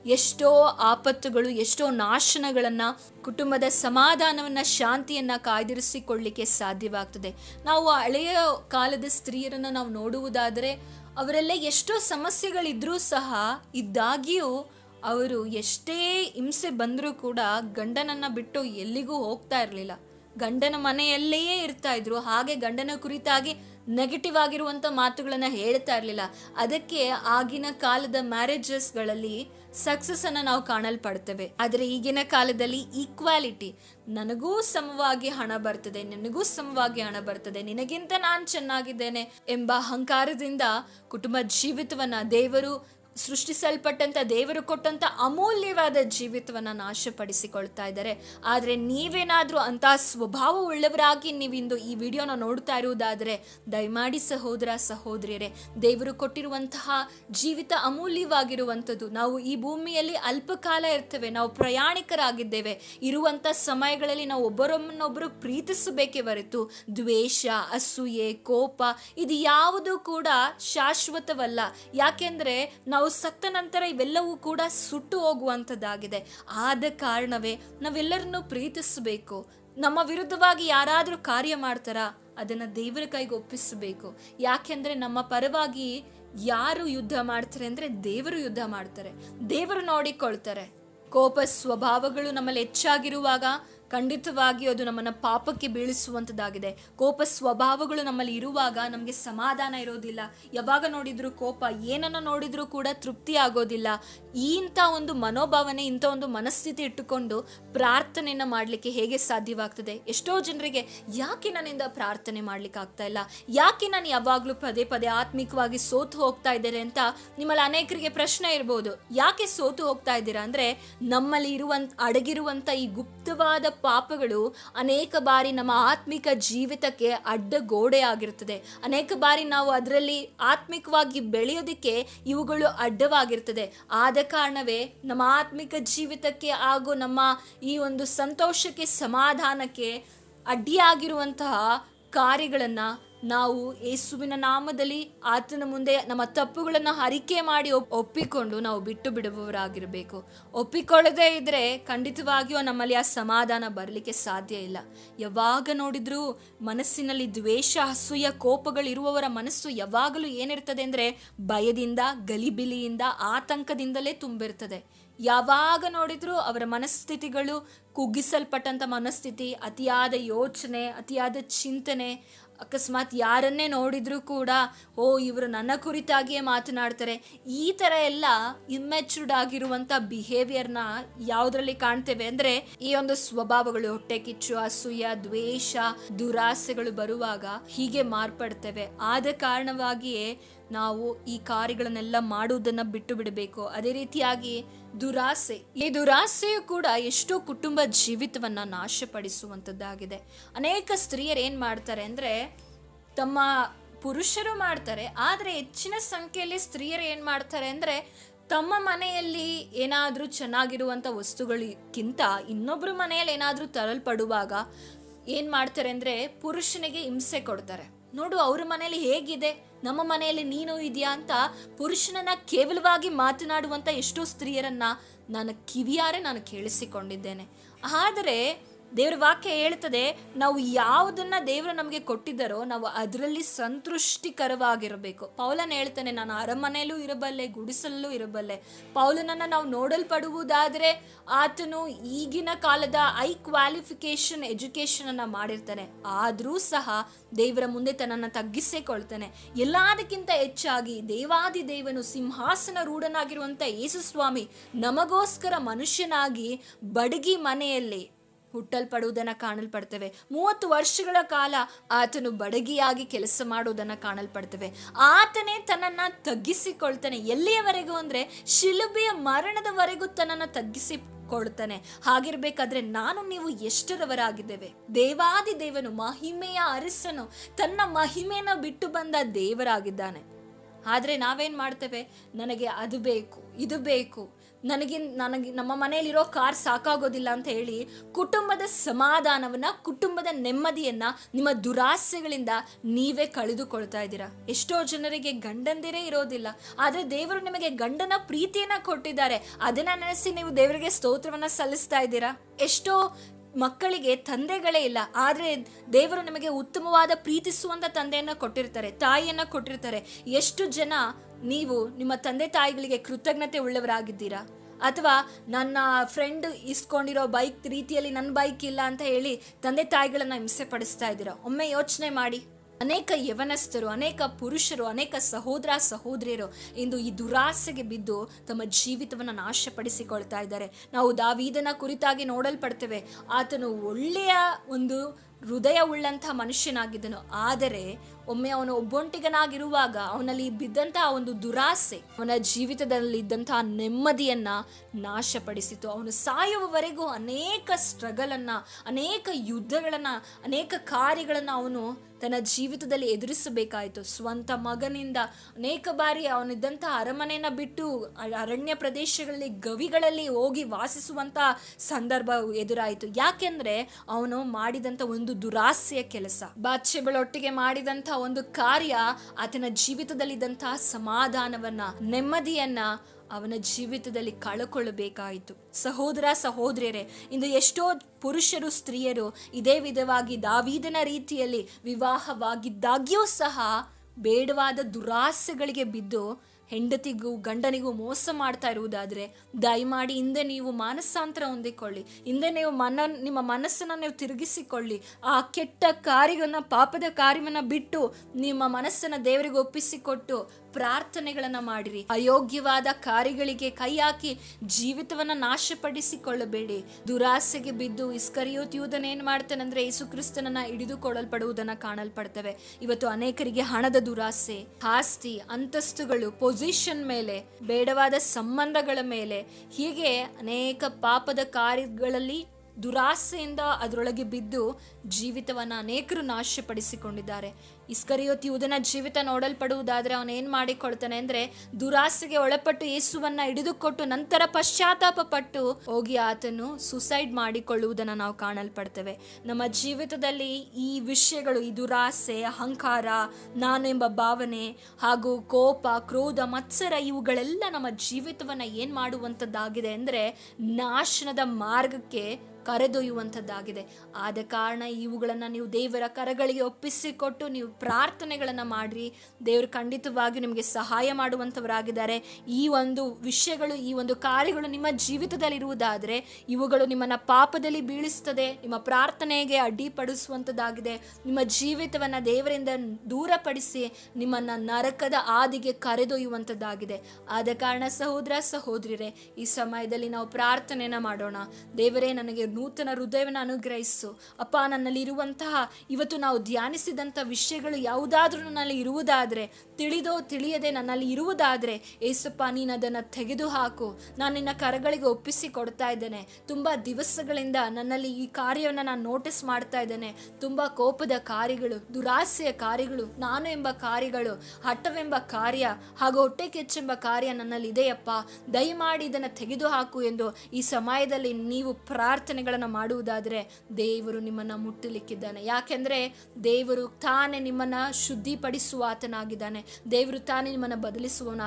Speaker 1: ಎಷ್ಟೋ ಆಪತ್ತುಗಳು, ಎಷ್ಟೋ ನಾಶನಗಳನ್ನು ಕುಟುಂಬದ ಸಮಾಧಾನವನ್ನು, ಶಾಂತಿಯನ್ನು ಕಾಯ್ದಿರಿಸಿಕೊಳ್ಳಿಕ್ಕೆ ಸಾಧ್ಯವಾಗ್ತದೆ. ನಾವು ಹಳೆಯ ಕಾಲದ ಸ್ತ್ರೀಯರನ್ನು ನಾವು ನೋಡುವುದಾದರೆ, ಅವರೆಲ್ಲ ಎಷ್ಟೋ ಸಮಸ್ಯೆಗಳಿದ್ರೂ ಸಹ ಇದ್ದಾಗಿಯೂ ಅವರು ಎಷ್ಟೇ ಹಿಂಸೆ ಬಂದರೂ ಕೂಡ ಗಂಡನನ್ನು ಬಿಟ್ಟು ಎಲ್ಲಿಗೂ ಹೋಗ್ತಾ ಇರಲಿಲ್ಲ. ಗಂಡನ ಮನೆಯಲ್ಲೇ ಇರ್ತಾ ಇದ್ರು. ಹಾಗೆ ಗಂಡನ ಕುರಿತಾಗಿ ನೆಗೆಟಿವ್ ಆಗಿರುವಂಥ ಮಾತುಗಳನ್ನು ಹೇಳ್ತಾ ಇರಲಿಲ್ಲ. ಅದಕ್ಕೆ ಆಗಿನ ಕಾಲದ ಮ್ಯಾರೇಜಸ್ಗಳಲ್ಲಿ ಸಕ್ಸಸ್ ಅನ್ನು ನಾವು ಕಾಣಲ್ಪಡ್ತೇವೆ. ಆದರೆ ಈಗಿನ ಕಾಲದಲ್ಲಿ ಈಕ್ವಾಲಿಟಿ ನನಗೂ ಸಮವಾಗಿ ಹಣ ಬರ್ತದೆ, ನನಗೂ ಸಮವಾಗಿ ಹಣ ಬರ್ತದೆ, ನಿನಗಿಂತ ನಾನು ಚೆನ್ನಾಗಿದ್ದೇನೆ ಎಂಬ ಅಹಂಕಾರದಿಂದ ಕುಟುಂಬ ಜೀವಿತವನ್ನ ದೇವರು ಸೃಷ್ಟಿಸಲ್ಪಟ್ಟಂತ, ದೇವರು ಕೊಟ್ಟಂತ ಅಮೂಲ್ಯವಾದ ಜೀವಿತವನ್ನ ನಾಶಪಡಿಸಿಕೊಳ್ತಾ ಇದ್ದಾರೆ. ಆದರೆ ನೀವೇನಾದ್ರೂ ಅಂತ ಸ್ವಭಾವ ಉಳ್ಳವರಾಗಿ ನೀವಿಂದು ಈ ವಿಡಿಯೋನ ನೋಡ್ತಾ ಇರುವುದಾದರೆ, ದಯಮಾಡಿ ಸಹೋದರ, ಸಹೋದರಿಯರೇ, ದೇವರು ಕೊಟ್ಟಿರುವಂತಹ ಜೀವಿತ ಅಮೂಲ್ಯವಾಗಿರುವಂಥದ್ದು, ನಾವು ಈ ಭೂಮಿಯಲ್ಲಿ ಅಲ್ಪಕಾಲ ಇರ್ತೇವೆ, ನಾವು ಪ್ರಯಾಣಿಕರಾಗಿದ್ದೇವೆ, ಇರುವಂಥ ಸಮಯಗಳಲ್ಲಿ ನಾವು ಒಬ್ಬರೊಮ್ಮನೊಬ್ಬರು ಪ್ರೀತಿಸಬೇಕೇ ಹೊರತು, ದ್ವೇಷ, ಅಸೂಯೆ, ಕೋಪ, ಇದು ಯಾವುದು ಕೂಡ ಶಾಶ್ವತವಲ್ಲ. ಯಾಕೆಂದ್ರೆ, ನಾವು ಸತ್ತ ನಂತರ ಇವೆಲ್ಲವೂ ಕೂಡ ಸುಟ್ಟು ಹೋಗುವಂಥದ್ದಾಗಿದೆ. ಆದ ಕಾರಣವೇ ನಾವೆಲ್ಲರನ್ನು ಪ್ರೀತಿಸಬೇಕು. ನಮ್ಮ ವಿರುದ್ಧವಾಗಿ ಯಾರಾದರೂ ಕಾರ್ಯ ಮಾಡ್ತಾರಾ, ಅದನ್ನು ದೇವರ ಕೈಗೆ ಒಪ್ಪಿಸಬೇಕು. ಯಾಕೆಂದರೆ ನಮ್ಮ ಪರವಾಗಿ ಯಾರು ಯುದ್ಧ ಮಾಡ್ತಾರೆ ಅಂದರೆ ದೇವರು ಯುದ್ಧ ಮಾಡ್ತಾರೆ. ದೇವರು ನೋಡಿಕೊಳ್ತಾರೆ. ಕೋಪ ಸ್ವಭಾವಗಳು ನಮ್ಮಲ್ಲಿ ಹೆಚ್ಚಾಗಿರುವಾಗ ಖಂಡಿತವಾಗಿಯೂ ಅದು ನಮ್ಮನ್ನು ಪಾಪಕ್ಕೆ ಬೀಳಿಸುವಂಥದ್ದಾಗಿದೆ ಕೋಪ ಸ್ವಭಾವಗಳು ನಮ್ಮಲ್ಲಿ ಇರುವಾಗ ನಮಗೆ ಸಮಾಧಾನ ಇರೋದಿಲ್ಲ. ಯಾವಾಗ ನೋಡಿದರೂ ಕೋಪ, ಏನನ್ನು ನೋಡಿದ್ರೂ ಕೂಡ ತೃಪ್ತಿ ಆಗೋದಿಲ್ಲ. ಇಂಥ ಒಂದು ಮನೋಭಾವನೆ, ಇಂಥ ಒಂದು ಮನಸ್ಥಿತಿ ಇಟ್ಟುಕೊಂಡು ಪ್ರಾರ್ಥನೆಯನ್ನು ಮಾಡಲಿಕ್ಕೆ ಹೇಗೆ ಸಾಧ್ಯವಾಗ್ತದೆ? ಎಷ್ಟೋ ಜನರಿಗೆ ಯಾಕೆ ನನ್ನಿಂದ ಪ್ರಾರ್ಥನೆ ಮಾಡ್ಲಿಕ್ಕೆ ಆಗ್ತಾ ಇಲ್ಲ? ಯಾಕೆ ನಾನು ಯಾವಾಗಲೂ ಪದೇ ಪದೇ ಆತ್ಮಿಕವಾಗಿ ಸೋತು ಹೋಗ್ತಾ ಇದ್ದಾರೆ ಅಂತ ನಿಮ್ಮಲ್ಲಿ ಅನೇಕರಿಗೆ ಪ್ರಶ್ನೆ ಇರ್ಬೋದು. ಯಾಕೆ ಸೋತು ಹೋಗ್ತಾ ಇದ್ದೀರಾ? ಅಂದ್ರೆ ನಮ್ಮಲ್ಲಿ ಇರುವಂತ ಅಡಗಿರುವಂಥ ಈ ಗುಪ್ತವಾದ ಪಾಪಗಳು ಅನೇಕ ಬಾರಿ ನಮ್ಮ ಆತ್ಮಿಕ ಜೀವಿತಕ್ಕೆ ಅಡ್ಡ ಗೋಡೆ ಆಗಿರ್ತದೆ ಅನೇಕ ಬಾರಿ ನಾವು ಅದರಲ್ಲಿ ಆತ್ಮಿಕವಾಗಿ ಬೆಳೆಯೋದಕ್ಕೆ ಇವುಗಳು ಅಡ್ಡವಾಗಿರ್ತದೆ ಆದ ಕಾರಣವೇ ನಮ್ಮ ಆತ್ಮಿಕ ಜೀವಿತಕ್ಕೆ ಹಾಗೂ ನಮ್ಮ ಈ ಒಂದು ಸಂತೋಷಕ್ಕೆ ಸಮಾಧಾನಕ್ಕೆ ಅಡ್ಡಿಯಾಗಿರುವಂತಹ ಕಾರ್ಯಗಳನ್ನು ನಾವು ಯೇಸುವಿನ ನಾಮದಲ್ಲಿ ಆತನ ಮುಂದೆ ನಮ್ಮ ತಪ್ಪುಗಳನ್ನು ಹರಿಕೆ ಮಾಡಿ ಒಪ್- ಒಪ್ಪಿಕೊಂಡು ನಾವು ಬಿಟ್ಟು ಬಿಡುವವರಾಗಿರಬೇಕು. ಒಪ್ಪಿಕೊಳ್ಳದೇ ಇದ್ರೆ ಖಂಡಿತವಾಗಿಯೂ ನಮ್ಮಲ್ಲಿ ಆ ಸಮಾಧಾನ ಬರಲಿಕ್ಕೆ ಸಾಧ್ಯ ಇಲ್ಲ. ಯಾವಾಗ ನೋಡಿದ್ರೂ ಮನಸ್ಸಿನಲ್ಲಿ ದ್ವೇಷ, ಅಸೂಯ ಕೋಪಗಳಿರುವವರ ಮನಸ್ಸು ಯಾವಾಗಲೂ ಏನಿರ್ತದೆ ಅಂದರೆ ಭಯದಿಂದ, ಗಲಿಬಿಲಿಯಿಂದ, ಆತಂಕದಿಂದಲೇ ತುಂಬಿರ್ತದೆ. ಯಾವಾಗ ನೋಡಿದ್ರೂ ಅವರ ಮನಸ್ಥಿತಿಗಳು ಕುಗ್ಗಿಸಲ್ಪಟ್ಟಂಥ ಮನಸ್ಥಿತಿ, ಅತಿಯಾದ ಯೋಚನೆ, ಅತಿಯಾದ ಚಿಂತನೆ ಅಕಸ್ಮಾತ್ ಯಾರನ್ನೇ ನೋಡಿದ್ರೂ ಕೂಡ, ಓ, ಇವರು ನನ್ನ ಕುರಿತಾಗಿಯೇ ಮಾತನಾಡ್ತಾರೆ. ಈ ಥರ ಎಲ್ಲ ಇಮ್ಮೆಚೂರ್ಡ್ ಆಗಿರುವಂಥ ಬಿಹೇವಿಯರ್ನ ಯಾವುದರಲ್ಲಿ ಕಾಣ್ತೇವೆ ಅಂದರೆ, ಈ ಒಂದು ಸ್ವಭಾವಗಳು, ಹೊಟ್ಟೆ ಕಿಚ್ಚು, ಅಸೂಯ, ದ್ವೇಷ, ದುರಾಸೆಗಳು ಬರುವಾಗ ಹೀಗೆ ಮಾರ್ಪಡ್ತೇವೆ. ಆದ ಕಾರಣವಾಗಿಯೇ ನಾವು ಈ ಕಾರ್ಯಗಳನ್ನೆಲ್ಲ ಮಾಡುವುದನ್ನು ಬಿಟ್ಟು ಬಿಡಬೇಕು. ಅದೇ ರೀತಿಯಾಗಿ ದುರಾಸೆ. ಈ ದುರಾಸೆಯು ಕೂಡ ಎಷ್ಟೋ ಕುಟುಂಬ ಜೀವಿತವನ್ನ ನಾಶಪಡಿಸುವಂಥದ್ದಾಗಿದೆ. ಅನೇಕ ಸ್ತ್ರೀಯರು ಏನು ಮಾಡ್ತಾರೆ ಅಂದರೆ, ತಮ್ಮ ಪುರುಷರು ಮಾಡ್ತಾರೆ, ಆದರೆ ಹೆಚ್ಚಿನ ಸಂಖ್ಯೆಯಲ್ಲಿ ಸ್ತ್ರೀಯರು ಏನು ಮಾಡ್ತಾರೆ ಅಂದರೆ, ತಮ್ಮ ಮನೆಯಲ್ಲಿ ಏನಾದರೂ ಚೆನ್ನಾಗಿರುವಂಥ ವಸ್ತುಗಳಿಗಿಂತ ಇನ್ನೊಬ್ಬರ ಮನೆಯಲ್ಲಿ ಏನಾದರೂ ತರಲ್ಪಡುವಾಗ ಏನು ಮಾಡ್ತಾರೆ ಅಂದ್ರೆ, ಪುರುಷನಿಗೆ ಹಿಂಸೆ ಕೊಡ್ತಾರೆ. ನೋಡು, ಅವ್ರ ಮನೆಯಲ್ಲಿ ಹೇಗಿದೆ? ನಮ್ಮ ಮನೆಯಲ್ಲಿ ನೀನು ಇದೆಯಾ ಅಂತ ಪುರುಷನನ್ನ ಕೇವಲವಾಗಿ ಮಾತನಾಡುವಂತ ಎಷ್ಟೋ ಸ್ತ್ರೀಯರನ್ನ ನಾನು ಕಿವಿಯಾರೆ ನಾನು ಕೇಳಿಸಿಕೊಂಡಿದ್ದೇನೆ. ಆದರೆ ದೇವ್ರ ವಾಕ್ಯ ಹೇಳ್ತದೆ ನಾವು ಯಾವುದನ್ನ ದೇವರು ನಮಗೆ ಕೊಟ್ಟಿದ್ದಾರೋ ನಾವು ಅದರಲ್ಲಿ ಸಂತೃಷ್ಟಿಕರವಾಗಿರಬೇಕು. ಪೌಲನ್ ಹೇಳ್ತಾನೆ, ನಾನು ಅರಮನೆಯಲ್ಲೂ ಇರಬಲ್ಲೆ ಗುಡಿಸಲ್ಲೂ ಇರಬಲ್ಲೆ. ಪೌಲನನ್ನ ನಾವು ನೋಡಲ್ಪಡುವುದಾದರೆ ಆತನು ಈಗಿನ ಕಾಲದ ಐ ಕ್ವಾಲಿಫಿಕೇಶನ್ ಎಜುಕೇಶನ್ ಅನ್ನ ಮಾಡಿರ್ತಾನೆ. ಆದರೂ ಸಹ ದೇವರ ಮುಂದೆ ತನ್ನನ್ನು ತಗ್ಗಿಸಿಕೊಳ್ತಾನೆ. ಎಲ್ಲದಕ್ಕಿಂತ ಹೆಚ್ಚಾಗಿ ದೇವಾದಿ ದೇವನು ಸಿಂಹಾಸನ ರೂಢನಾಗಿರುವಂಥ ಯೇಸುಸ್ವಾಮಿ ನಮಗೋಸ್ಕರ ಮನುಷ್ಯನಾಗಿ ಬಡಗಿ ಮನೆಯಲ್ಲಿ ಹುಟ್ಟಲ್ಪಡುವುದನ್ನ ಕಾಣಲ್ಪಡ್ತೇವೆ. ಮೂವತ್ತು ವರ್ಷಗಳ ಕಾಲ ಆತನು ಬಡಗಿಯಾಗಿ ಕೆಲಸ ಮಾಡುವುದನ್ನು ಕಾಣಲ್ಪಡ್ತೇವೆ. ಆತನೇ ತನ್ನನ್ನು ತಗ್ಗಿಸಿಕೊಳ್ತಾನೆ. ಎಲ್ಲಿಯವರೆಗೂ ಅಂದರೆ ಶಿಲುಬೆಯ ಮರಣದವರೆಗೂ ತನ್ನನ್ನು ತಗ್ಗಿಸಿ ಕೊಡ್ತಾನೆ ಹಾಗಿರ್ಬೇಕಾದ್ರೆ ನಾನು ನೀವು ಎಷ್ಟರವರಾಗಿದ್ದೇವೆ? ದೇವಾದಿ ದೇವನು, ಮಹಿಮೆಯ ಅರಸನು, ತನ್ನ ಮಹಿಮೆಯನ್ನು ಬಿಟ್ಟು ಬಂದ ದೇವರಾಗಿದ್ದಾನೆ. ಆದರೆ ನಾವೇನ್ ಮಾಡ್ತೇವೆ? ನನಗೆ ಅದು ಬೇಕು, ಇದು ಬೇಕು. ನನಗೆ ನನಗೆ ನಮ್ಮ ಮನೆಯಲ್ಲಿರೋ ಕಾರ್ ಸಾಕಾಗೋದಿಲ್ಲ ಅಂತ ಹೇಳಿ ಕುಟುಂಬದ ಸಮಾಧಾನವನ್ನು, ಕುಟುಂಬದ ನೆಮ್ಮದಿಯನ್ನು, ನಿಮ್ಮ ದುರಾಸೆಗಳಿಂದ ನೀವೇ ಕಳೆದುಕೊಳ್ತಾ ಇದ್ದೀರಾ? ಎಷ್ಟೋ ಜನರಿಗೆ ಗಂಡಂದಿರೇ ಇರೋದಿಲ್ಲ, ಆದರೆ ದೇವರು ನಿಮಗೆ ಗಂಡನ ಪ್ರೀತಿಯನ್ನು ಕೊಟ್ಟಿದ್ದಾರೆ. ಅದನ್ನು ನೆನೆಸಿ ನೀವು ದೇವರಿಗೆ ಸ್ತೋತ್ರವನ್ನು ಸಲ್ಲಿಸ್ತಾ ಇದ್ದೀರಾ? ಎಷ್ಟೋ ಮಕ್ಕಳಿಗೆ ತಂದೆಗಳೇ ಇಲ್ಲ, ಆದರೆ ದೇವರು ನಿಮಗೆ ಉತ್ತಮವಾದ ಪ್ರೀತಿಸುವಂಥ ತಂದೆಯನ್ನು ಕೊಟ್ಟಿರ್ತಾರೆ, ತಾಯಿಯನ್ನು ಕೊಟ್ಟಿರ್ತಾರೆ. ಎಷ್ಟು ಜನ ನೀವು ನಿಮ್ಮ ತಂದೆ ತಾಯಿಗಳಿಗೆ ಕೃತಜ್ಞತೆ ಉಳ್ಳವರಾಗಿದ್ದೀರಾ? ಅಥವಾ ನನ್ನ ಫ್ರೆಂಡ್ ಇಸ್ಕೊಂಡಿರೋ ಬೈಕ್ ರೀತಿಯಲ್ಲಿ ನನ್ನ ಬೈಕ್ ಇಲ್ಲ ಅಂತ ಹೇಳಿ ತಂದೆ ತಾಯಿಗಳನ್ನು ಹಿಂಸೆ ಪಡಿಸ್ತಾ ಇದ್ದೀರಾ? ಒಮ್ಮೆ ಯೋಚನೆ ಮಾಡಿ. ಅನೇಕ ಯವನಸ್ಥರು, ಅನೇಕ ಪುರುಷರು, ಅನೇಕ ಸಹೋದರ ಸಹೋದರಿಯರು ಇಂದು ಈ ದುರಾಸೆಗೆ ಬಿದ್ದು ತಮ್ಮ ಜೀವಿತವನ್ನು ನಾಶಪಡಿಸಿಕೊಳ್ತಾ ಇದ್ದಾರೆ. ನಾವು ದಾವೀದನ ಕುರಿತಾಗಿ ನೋಡಲ್ಪಡ್ತೇವೆ. ಆತನು ಒಳ್ಳೆಯ ಒಂದು ಹೃದಯ ಉಳ್ಳಂಥ ಮನುಷ್ಯನಾಗಿದ್ದನು. ಆದರೆ ಒಮ್ಮೆ ಅವನು ಒಬ್ಬೊಂಟಿಗನಾಗಿರುವಾಗ ಅವನಲ್ಲಿ ಬಿದ್ದಂತಹ ಒಂದು ದುರಾಸೆ ಅವನ ಜೀವಿತದಲ್ಲಿ ಇದ್ದಂತಹ ನೆಮ್ಮದಿಯನ್ನ ನಾಶಪಡಿಸಿತು. ಅವನು ಸಾಯುವವರೆಗೂ ಅನೇಕ ಸ್ಟ್ರಗಲ್ ಅನ್ನ ಅನೇಕ ಯುದ್ಧಗಳನ್ನು, ಅನೇಕ ಕಾರ್ಯಗಳನ್ನು ಅವನು ತನ್ನ ಜೀವಿತದಲ್ಲಿ ಎದುರಿಸಬೇಕಾಯಿತು. ಸ್ವಂತ ಮಗನಿಂದ ಅನೇಕ ಬಾರಿ ಅವನಿದ್ದಂಥ ಅರಮನೆಯನ್ನು ಬಿಟ್ಟು ಅರಣ್ಯ ಪ್ರದೇಶಗಳಲ್ಲಿ, ಗವಿಗಳಲ್ಲಿ ಹೋಗಿ ವಾಸಿಸುವಂತ ಸಂದರ್ಭ ಎದುರಾಯಿತು. ಯಾಕೆಂದ್ರೆ ಅವನು ಮಾಡಿದಂತ ಒಂದು ದುರಾಸೆಯ ಕೆಲಸ. ಬಾಚ್ಯಗಳೊಟ್ಟಿಗೆ ಮಾಡಿದಂತ ಒಂದು ಕಾರ್ಯ ಆತನ ಜೀವಿತದಲ್ಲಿದ್ದಂತಹ ಸಮಾಧಾನವನ್ನ, ನೆಮ್ಮದಿಯನ್ನ ಅವನ ಜೀವಿತದಲ್ಲಿ ಕಳ್ಕೊಳ್ಳಬೇಕಾಯಿತು. ಸಹೋದರ, ಸಹೋದರಿಯರೇ, ಇಂದು ಎಷ್ಟೋ ಪುರುಷರು, ಸ್ತ್ರೀಯರು ಇದೇ ವಿಧವಾಗಿ ದಾವಿದನ ರೀತಿಯಲ್ಲಿ ವಿವಾಹವಾಗಿದ್ದಾಗ್ಯೂ ಸಹ ಬೇಡವಾದ ದುರಾಸೆಗಳಿಗೆ ಬಿದ್ದು ಹೆಂಡತಿಗೂ, ಗಂಡನಿಗೂ ಮೋಸ ಮಾಡ್ತಾ ಇರುವುದಾದ್ರೆ ದಯಮಾಡಿ ಹಿಂದೆ ನೀವು ಮಾನಸಾಂತರ ಹೊಂದಿಕೊಳ್ಳಿ. ಹಿಂದೆ ನೀವು ಮನ, ನಿಮ್ಮ ಮನಸ್ಸನ್ನು ನೀವು ತಿರುಗಿಸಿಕೊಳ್ಳಿ. ಆ ಕೆಟ್ಟ ಕಾರ್ಯವನ್ನ ಪಾಪದ ಕಾರ್ಯವನ್ನ ಬಿಟ್ಟು ನಿಮ್ಮ ಮನಸ್ಸನ್ನ ದೇವರಿಗೆ ಒಪ್ಪಿಸಿಕೊಟ್ಟು ಪ್ರಾರ್ಥನೆಗಳನ್ನ ಮಾಡಿರಿ. ಅಯೋಗ್ಯವಾದ ಕಾರ್ಯಗಳಿಗೆ ಕೈ ಹಾಕಿ ಜೀವಿತವನ್ನ ನಾಶಪಡಿಸಿಕೊಳ್ಳಬೇಡಿ. ದುರಾಸೆಗೆ ಬಿದ್ದು ಇಸ್ಕರಿಯೋತ್ ಯೂದನ್ ಏನ್ ಮಾಡ್ತಾನಂದ್ರೆ ಯೇಸು ಕ್ರಿಸ್ತನನ್ನ ಹಿಡಿದುಕೊಳ್ಳಲ್ಪಡುವುದನ್ನ ಕಾಣಲ್ಪಡ್ತವೆ. ಇವತ್ತು ಅನೇಕರಿಗೆ ಹಣದ ದುರಾಸೆ, ಆಸ್ತಿ, ಅಂತಸ್ತುಗಳು, ಪೊಸಿಷನ್ ಮೇಲೆ, ಬೇಡವಾದ ಸಂಬಂಧಗಳ ಮೇಲೆ, ಹೀಗೆ ಅನೇಕ ಪಾಪದ ಕಾರ್ಯಗಳಲ್ಲಿ ದುರಾಸೆಯಿಂದ ಅದರೊಳಗೆ ಬಿದ್ದು ಜೀವಿತವನ್ನ ಅನೇಕರು ನಾಶಪಡಿಸಿಕೊಂಡಿದ್ದಾರೆ. ಇಸ್ಕರಿಯೋತ್ ಯೂದನ ಜೀವಿತ ನೋಡಲ್ಪಡುವುದಾದರೆ ಅವನು ಏನ್ ಮಾಡಿಕೊಳ್ತಾನೆ ಅಂದರೆ ದುರಾಸೆಗೆ ಒಳಪಟ್ಟು ಯೇಸುವನ್ನ ಹಿಡಿದುಕೊಟ್ಟು ನಂತರ ಪಶ್ಚಾತ್ತಾಪ ಪಟ್ಟು ಹೋಗಿ ಆತನು ಸುಸೈಡ್ ಮಾಡಿಕೊಳ್ಳುವುದನ್ನು ನಾವು ಕಾಣಲ್ಪಡ್ತೇವೆ. ನಮ್ಮ ಜೀವಿತದಲ್ಲಿ ಈ ವಿಷಯಗಳು, ಈ ದುರಾಸೆ, ಅಹಂಕಾರ ನಾನು ಎಂಬ ಭಾವನೆ ಹಾಗೂ ಕೋಪ, ಕ್ರೋಧ, ಮತ್ಸರ ಇವುಗಳೆಲ್ಲ ನಮ್ಮ ಜೀವಿತವನ್ನು ಏನು ಮಾಡುವಂಥದ್ದಾಗಿದೆ ಅಂದರೆ ನಾಶನದ ಮಾರ್ಗಕ್ಕೆ ಕರೆದೊಯ್ಯುವಂಥದ್ದಾಗಿದೆ. ಆದ ಕಾರಣ ಇವುಗಳನ್ನು ನೀವು ದೇವರ ಕರಗಳಿಗೆ ಒಪ್ಪಿಸಿಕೊಟ್ಟು ನೀವು ಪ್ರಾರ್ಥನೆಗಳನ್ನು ಮಾಡಿರಿ. ದೇವರು ಖಂಡಿತವಾಗಿಯೂ ನಿಮಗೆ ಸಹಾಯ ಮಾಡುವಂಥವರಾಗಿದ್ದಾರೆ. ಈ ಒಂದು ವಿಷಯಗಳು, ಈ ಒಂದು ಕಾರ್ಯಗಳು ನಿಮ್ಮ ಜೀವಿತದಲ್ಲಿರುವುದಾದರೆ, ಇವುಗಳು ನಿಮ್ಮನ್ನು ಪಾಪದಲ್ಲಿ ಬೀಳಿಸ್ತದೆ, ನಿಮ್ಮ ಪ್ರಾರ್ಥನೆಗೆ ಅಡ್ಡಿಪಡಿಸುವಂಥದ್ದಾಗಿದೆ. ನಿಮ್ಮ ಜೀವಿತವನ್ನು ದೇವರಿಂದ ದೂರಪಡಿಸಿ ನಿಮ್ಮನ್ನು ನರಕದ ಆದಿಗೆ ಕರೆದೊಯ್ಯುವಂಥದ್ದಾಗಿದೆ. ಆದ ಕಾರಣ ಸಹೋದರ ಸಹೋದರಿರೇ ಈ ಸಮಯದಲ್ಲಿ ನಾವು ಪ್ರಾರ್ಥನೆಯನ್ನು ಮಾಡೋಣ. ದೇವರೇ, ನನಗೆ ನೂತನ ಹೃದಯವನ್ನು ಅನುಗ್ರಹಿಸು. ಅಪ್ಪ ನನ್ನಲ್ಲಿ ಇರುವಂತಹ ಇವತ್ತು ನಾವು ಧ್ಯಾನಿಸಿದಂಥ ವಿಷಯಗಳ ಕಾರ್ಯಗಳು ಯಾವುದಾದ್ರೂ ನನ್ನಲ್ಲಿ ಇರುವುದಾದರೆ, ತಿಳಿದೋ ತಿಳಿಯದೆ ನನ್ನಲ್ಲಿ ಇರುವುದಾದರೆ, ಏಸಪ್ಪ, ನೀನು ಅದನ್ನು ತೆಗೆದುಹಾಕು. ನಾನು ನಿನ್ನ ಕರಗಳಿಗೆ ಒಪ್ಪಿಸಿ ಕೊಡ್ತಾ ಇದ್ದೇನೆ. ತುಂಬ ದಿವಸಗಳಿಂದ ನನ್ನಲ್ಲಿ ಈ ಕಾರ್ಯವನ್ನು ನಾನು ನೋಟಿಸ್ ಮಾಡ್ತಾ ಇದ್ದೇನೆ. ತುಂಬ ಕೋಪದ ಕಾರ್ಯಗಳು, ದುರಾಸೆಯ ಕಾರ್ಯಗಳು, ನಾನು ಎಂಬ ಕಾರ್ಯಗಳು, ಹಠವೆಂಬ ಕಾರ್ಯ, ಹಾಗೂ ಹೊಟ್ಟೆ ಕೆಚ್ಚೆಂಬ ಕಾರ್ಯ ನನ್ನಲ್ಲಿ ಇದೆಯಪ್ಪ. ದಯಮಾಡಿ ಇದನ್ನು ತೆಗೆದುಹಾಕು ಎಂದು ಈ ಸಮಯದಲ್ಲಿ ನೀವು ಪ್ರಾರ್ಥನೆಗಳನ್ನು ಮಾಡುವುದಾದರೆ ದೇವರು ನಿಮ್ಮನ್ನು ಮುಟ್ಟಲಿಕ್ಕಿದ್ದಾನೆ. ಯಾಕೆಂದರೆ ದೇವರು ತಾನೇ ನಿಮ್ಮನ್ನು ಶುದ್ಧಿಪಡಿಸುವ ಆತನಾಗಿದ್ದಾನೆ ದೇವರು ತಾನೇ ನಿಮ್ಮನ್ನು ಬದಲಿಸುವವನ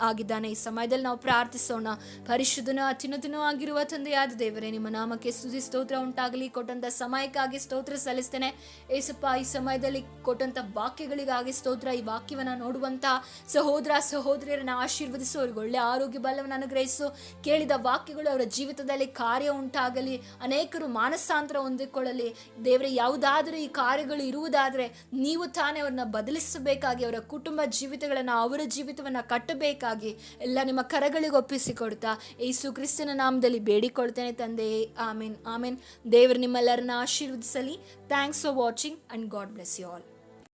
Speaker 1: ಆಗಿದ್ದಾನೆ. ಈ ಸಮಯದಲ್ಲಿ ನಾವು ಪ್ರಾರ್ಥಿಸೋಣ. ಪರಿಶುದ್ಧನ, ಅತ್ಯುನ್ನತನೂ ಆಗಿರುವ ತಂದೆಯಾದ ದೇವರೇ, ನಿಮ್ಮ ನಾಮಕ್ಕೆ ಸುದ್ದಿ ಸ್ತೋತ್ರ ಉಂಟಾಗಲಿ. ಕೊಟ್ಟಂತ ಸಮಯಕ್ಕಾಗಿ ಸ್ತೋತ್ರ ಸಲ್ಲಿಸ್ತೇನೆ. ಏಸಪ್ಪ, ಈ ಸಮಯದಲ್ಲಿ ಕೊಟ್ಟಂತ ವಾಕ್ಯಗಳಿಗಾಗಿ ಸ್ತೋತ್ರ, ಈ ವಾಕ್ಯವನ್ನ ನೋಡುವಂತ ಸಹೋದರ, ಸಹೋದರಿಯರನ್ನ ಆಶೀರ್ವದಿಸು. ಅವ್ರಿಗೆ ಒಳ್ಳೆ ಆರೋಗ್ಯ ಬಲವನ್ನು ಅನುಗ್ರಹಿಸು. ಕೇಳಿದ ವಾಕ್ಯಗಳು ಅವರ ಜೀವಿತದಲ್ಲಿ ಕಾರ್ಯ ಉಂಟಾಗಲಿ. ಅನೇಕರು ಮಾನಸಾಂತರ ಹೊಂದಿಕೊಳ್ಳಲಿ. ದೇವರೇ, ಯಾವುದಾದರೂ ಈ ಕಾರ್ಯಗಳು ಇರುವುದಾದರೆ, ನೀವು ತಾನೇ ಅವ್ರನ್ನ ಬದಲಿಸಬೇಕಾಗಿ, ಅವರ ಕುಟುಂಬ ಜೀವಿತಗಳನ್ನು, ಅವರ ಜೀವಿತವನ್ನು ಕಟ್ಟಬೇಕಾಗಿ ಎಲ್ಲ ನಿಮ್ಮ ಕರಗಳಿಗೆ ಒಪ್ಪಿಸಿಕೊಡ್ತಾ ಯೇಸು ಕ್ರಿಸ್ತನ ನಾಮದಲ್ಲಿ ಬೇಡಿಕೊಳ್ತೇನೆ ತಂದೆ. ಆಮೇನ್ ಆಮೇನ್. ದೇವರು ನಿಮ್ಮೆಲ್ಲರನ್ನ ಆಶೀರ್ವದಿಸಲಿ. Thanks for watching and God bless you all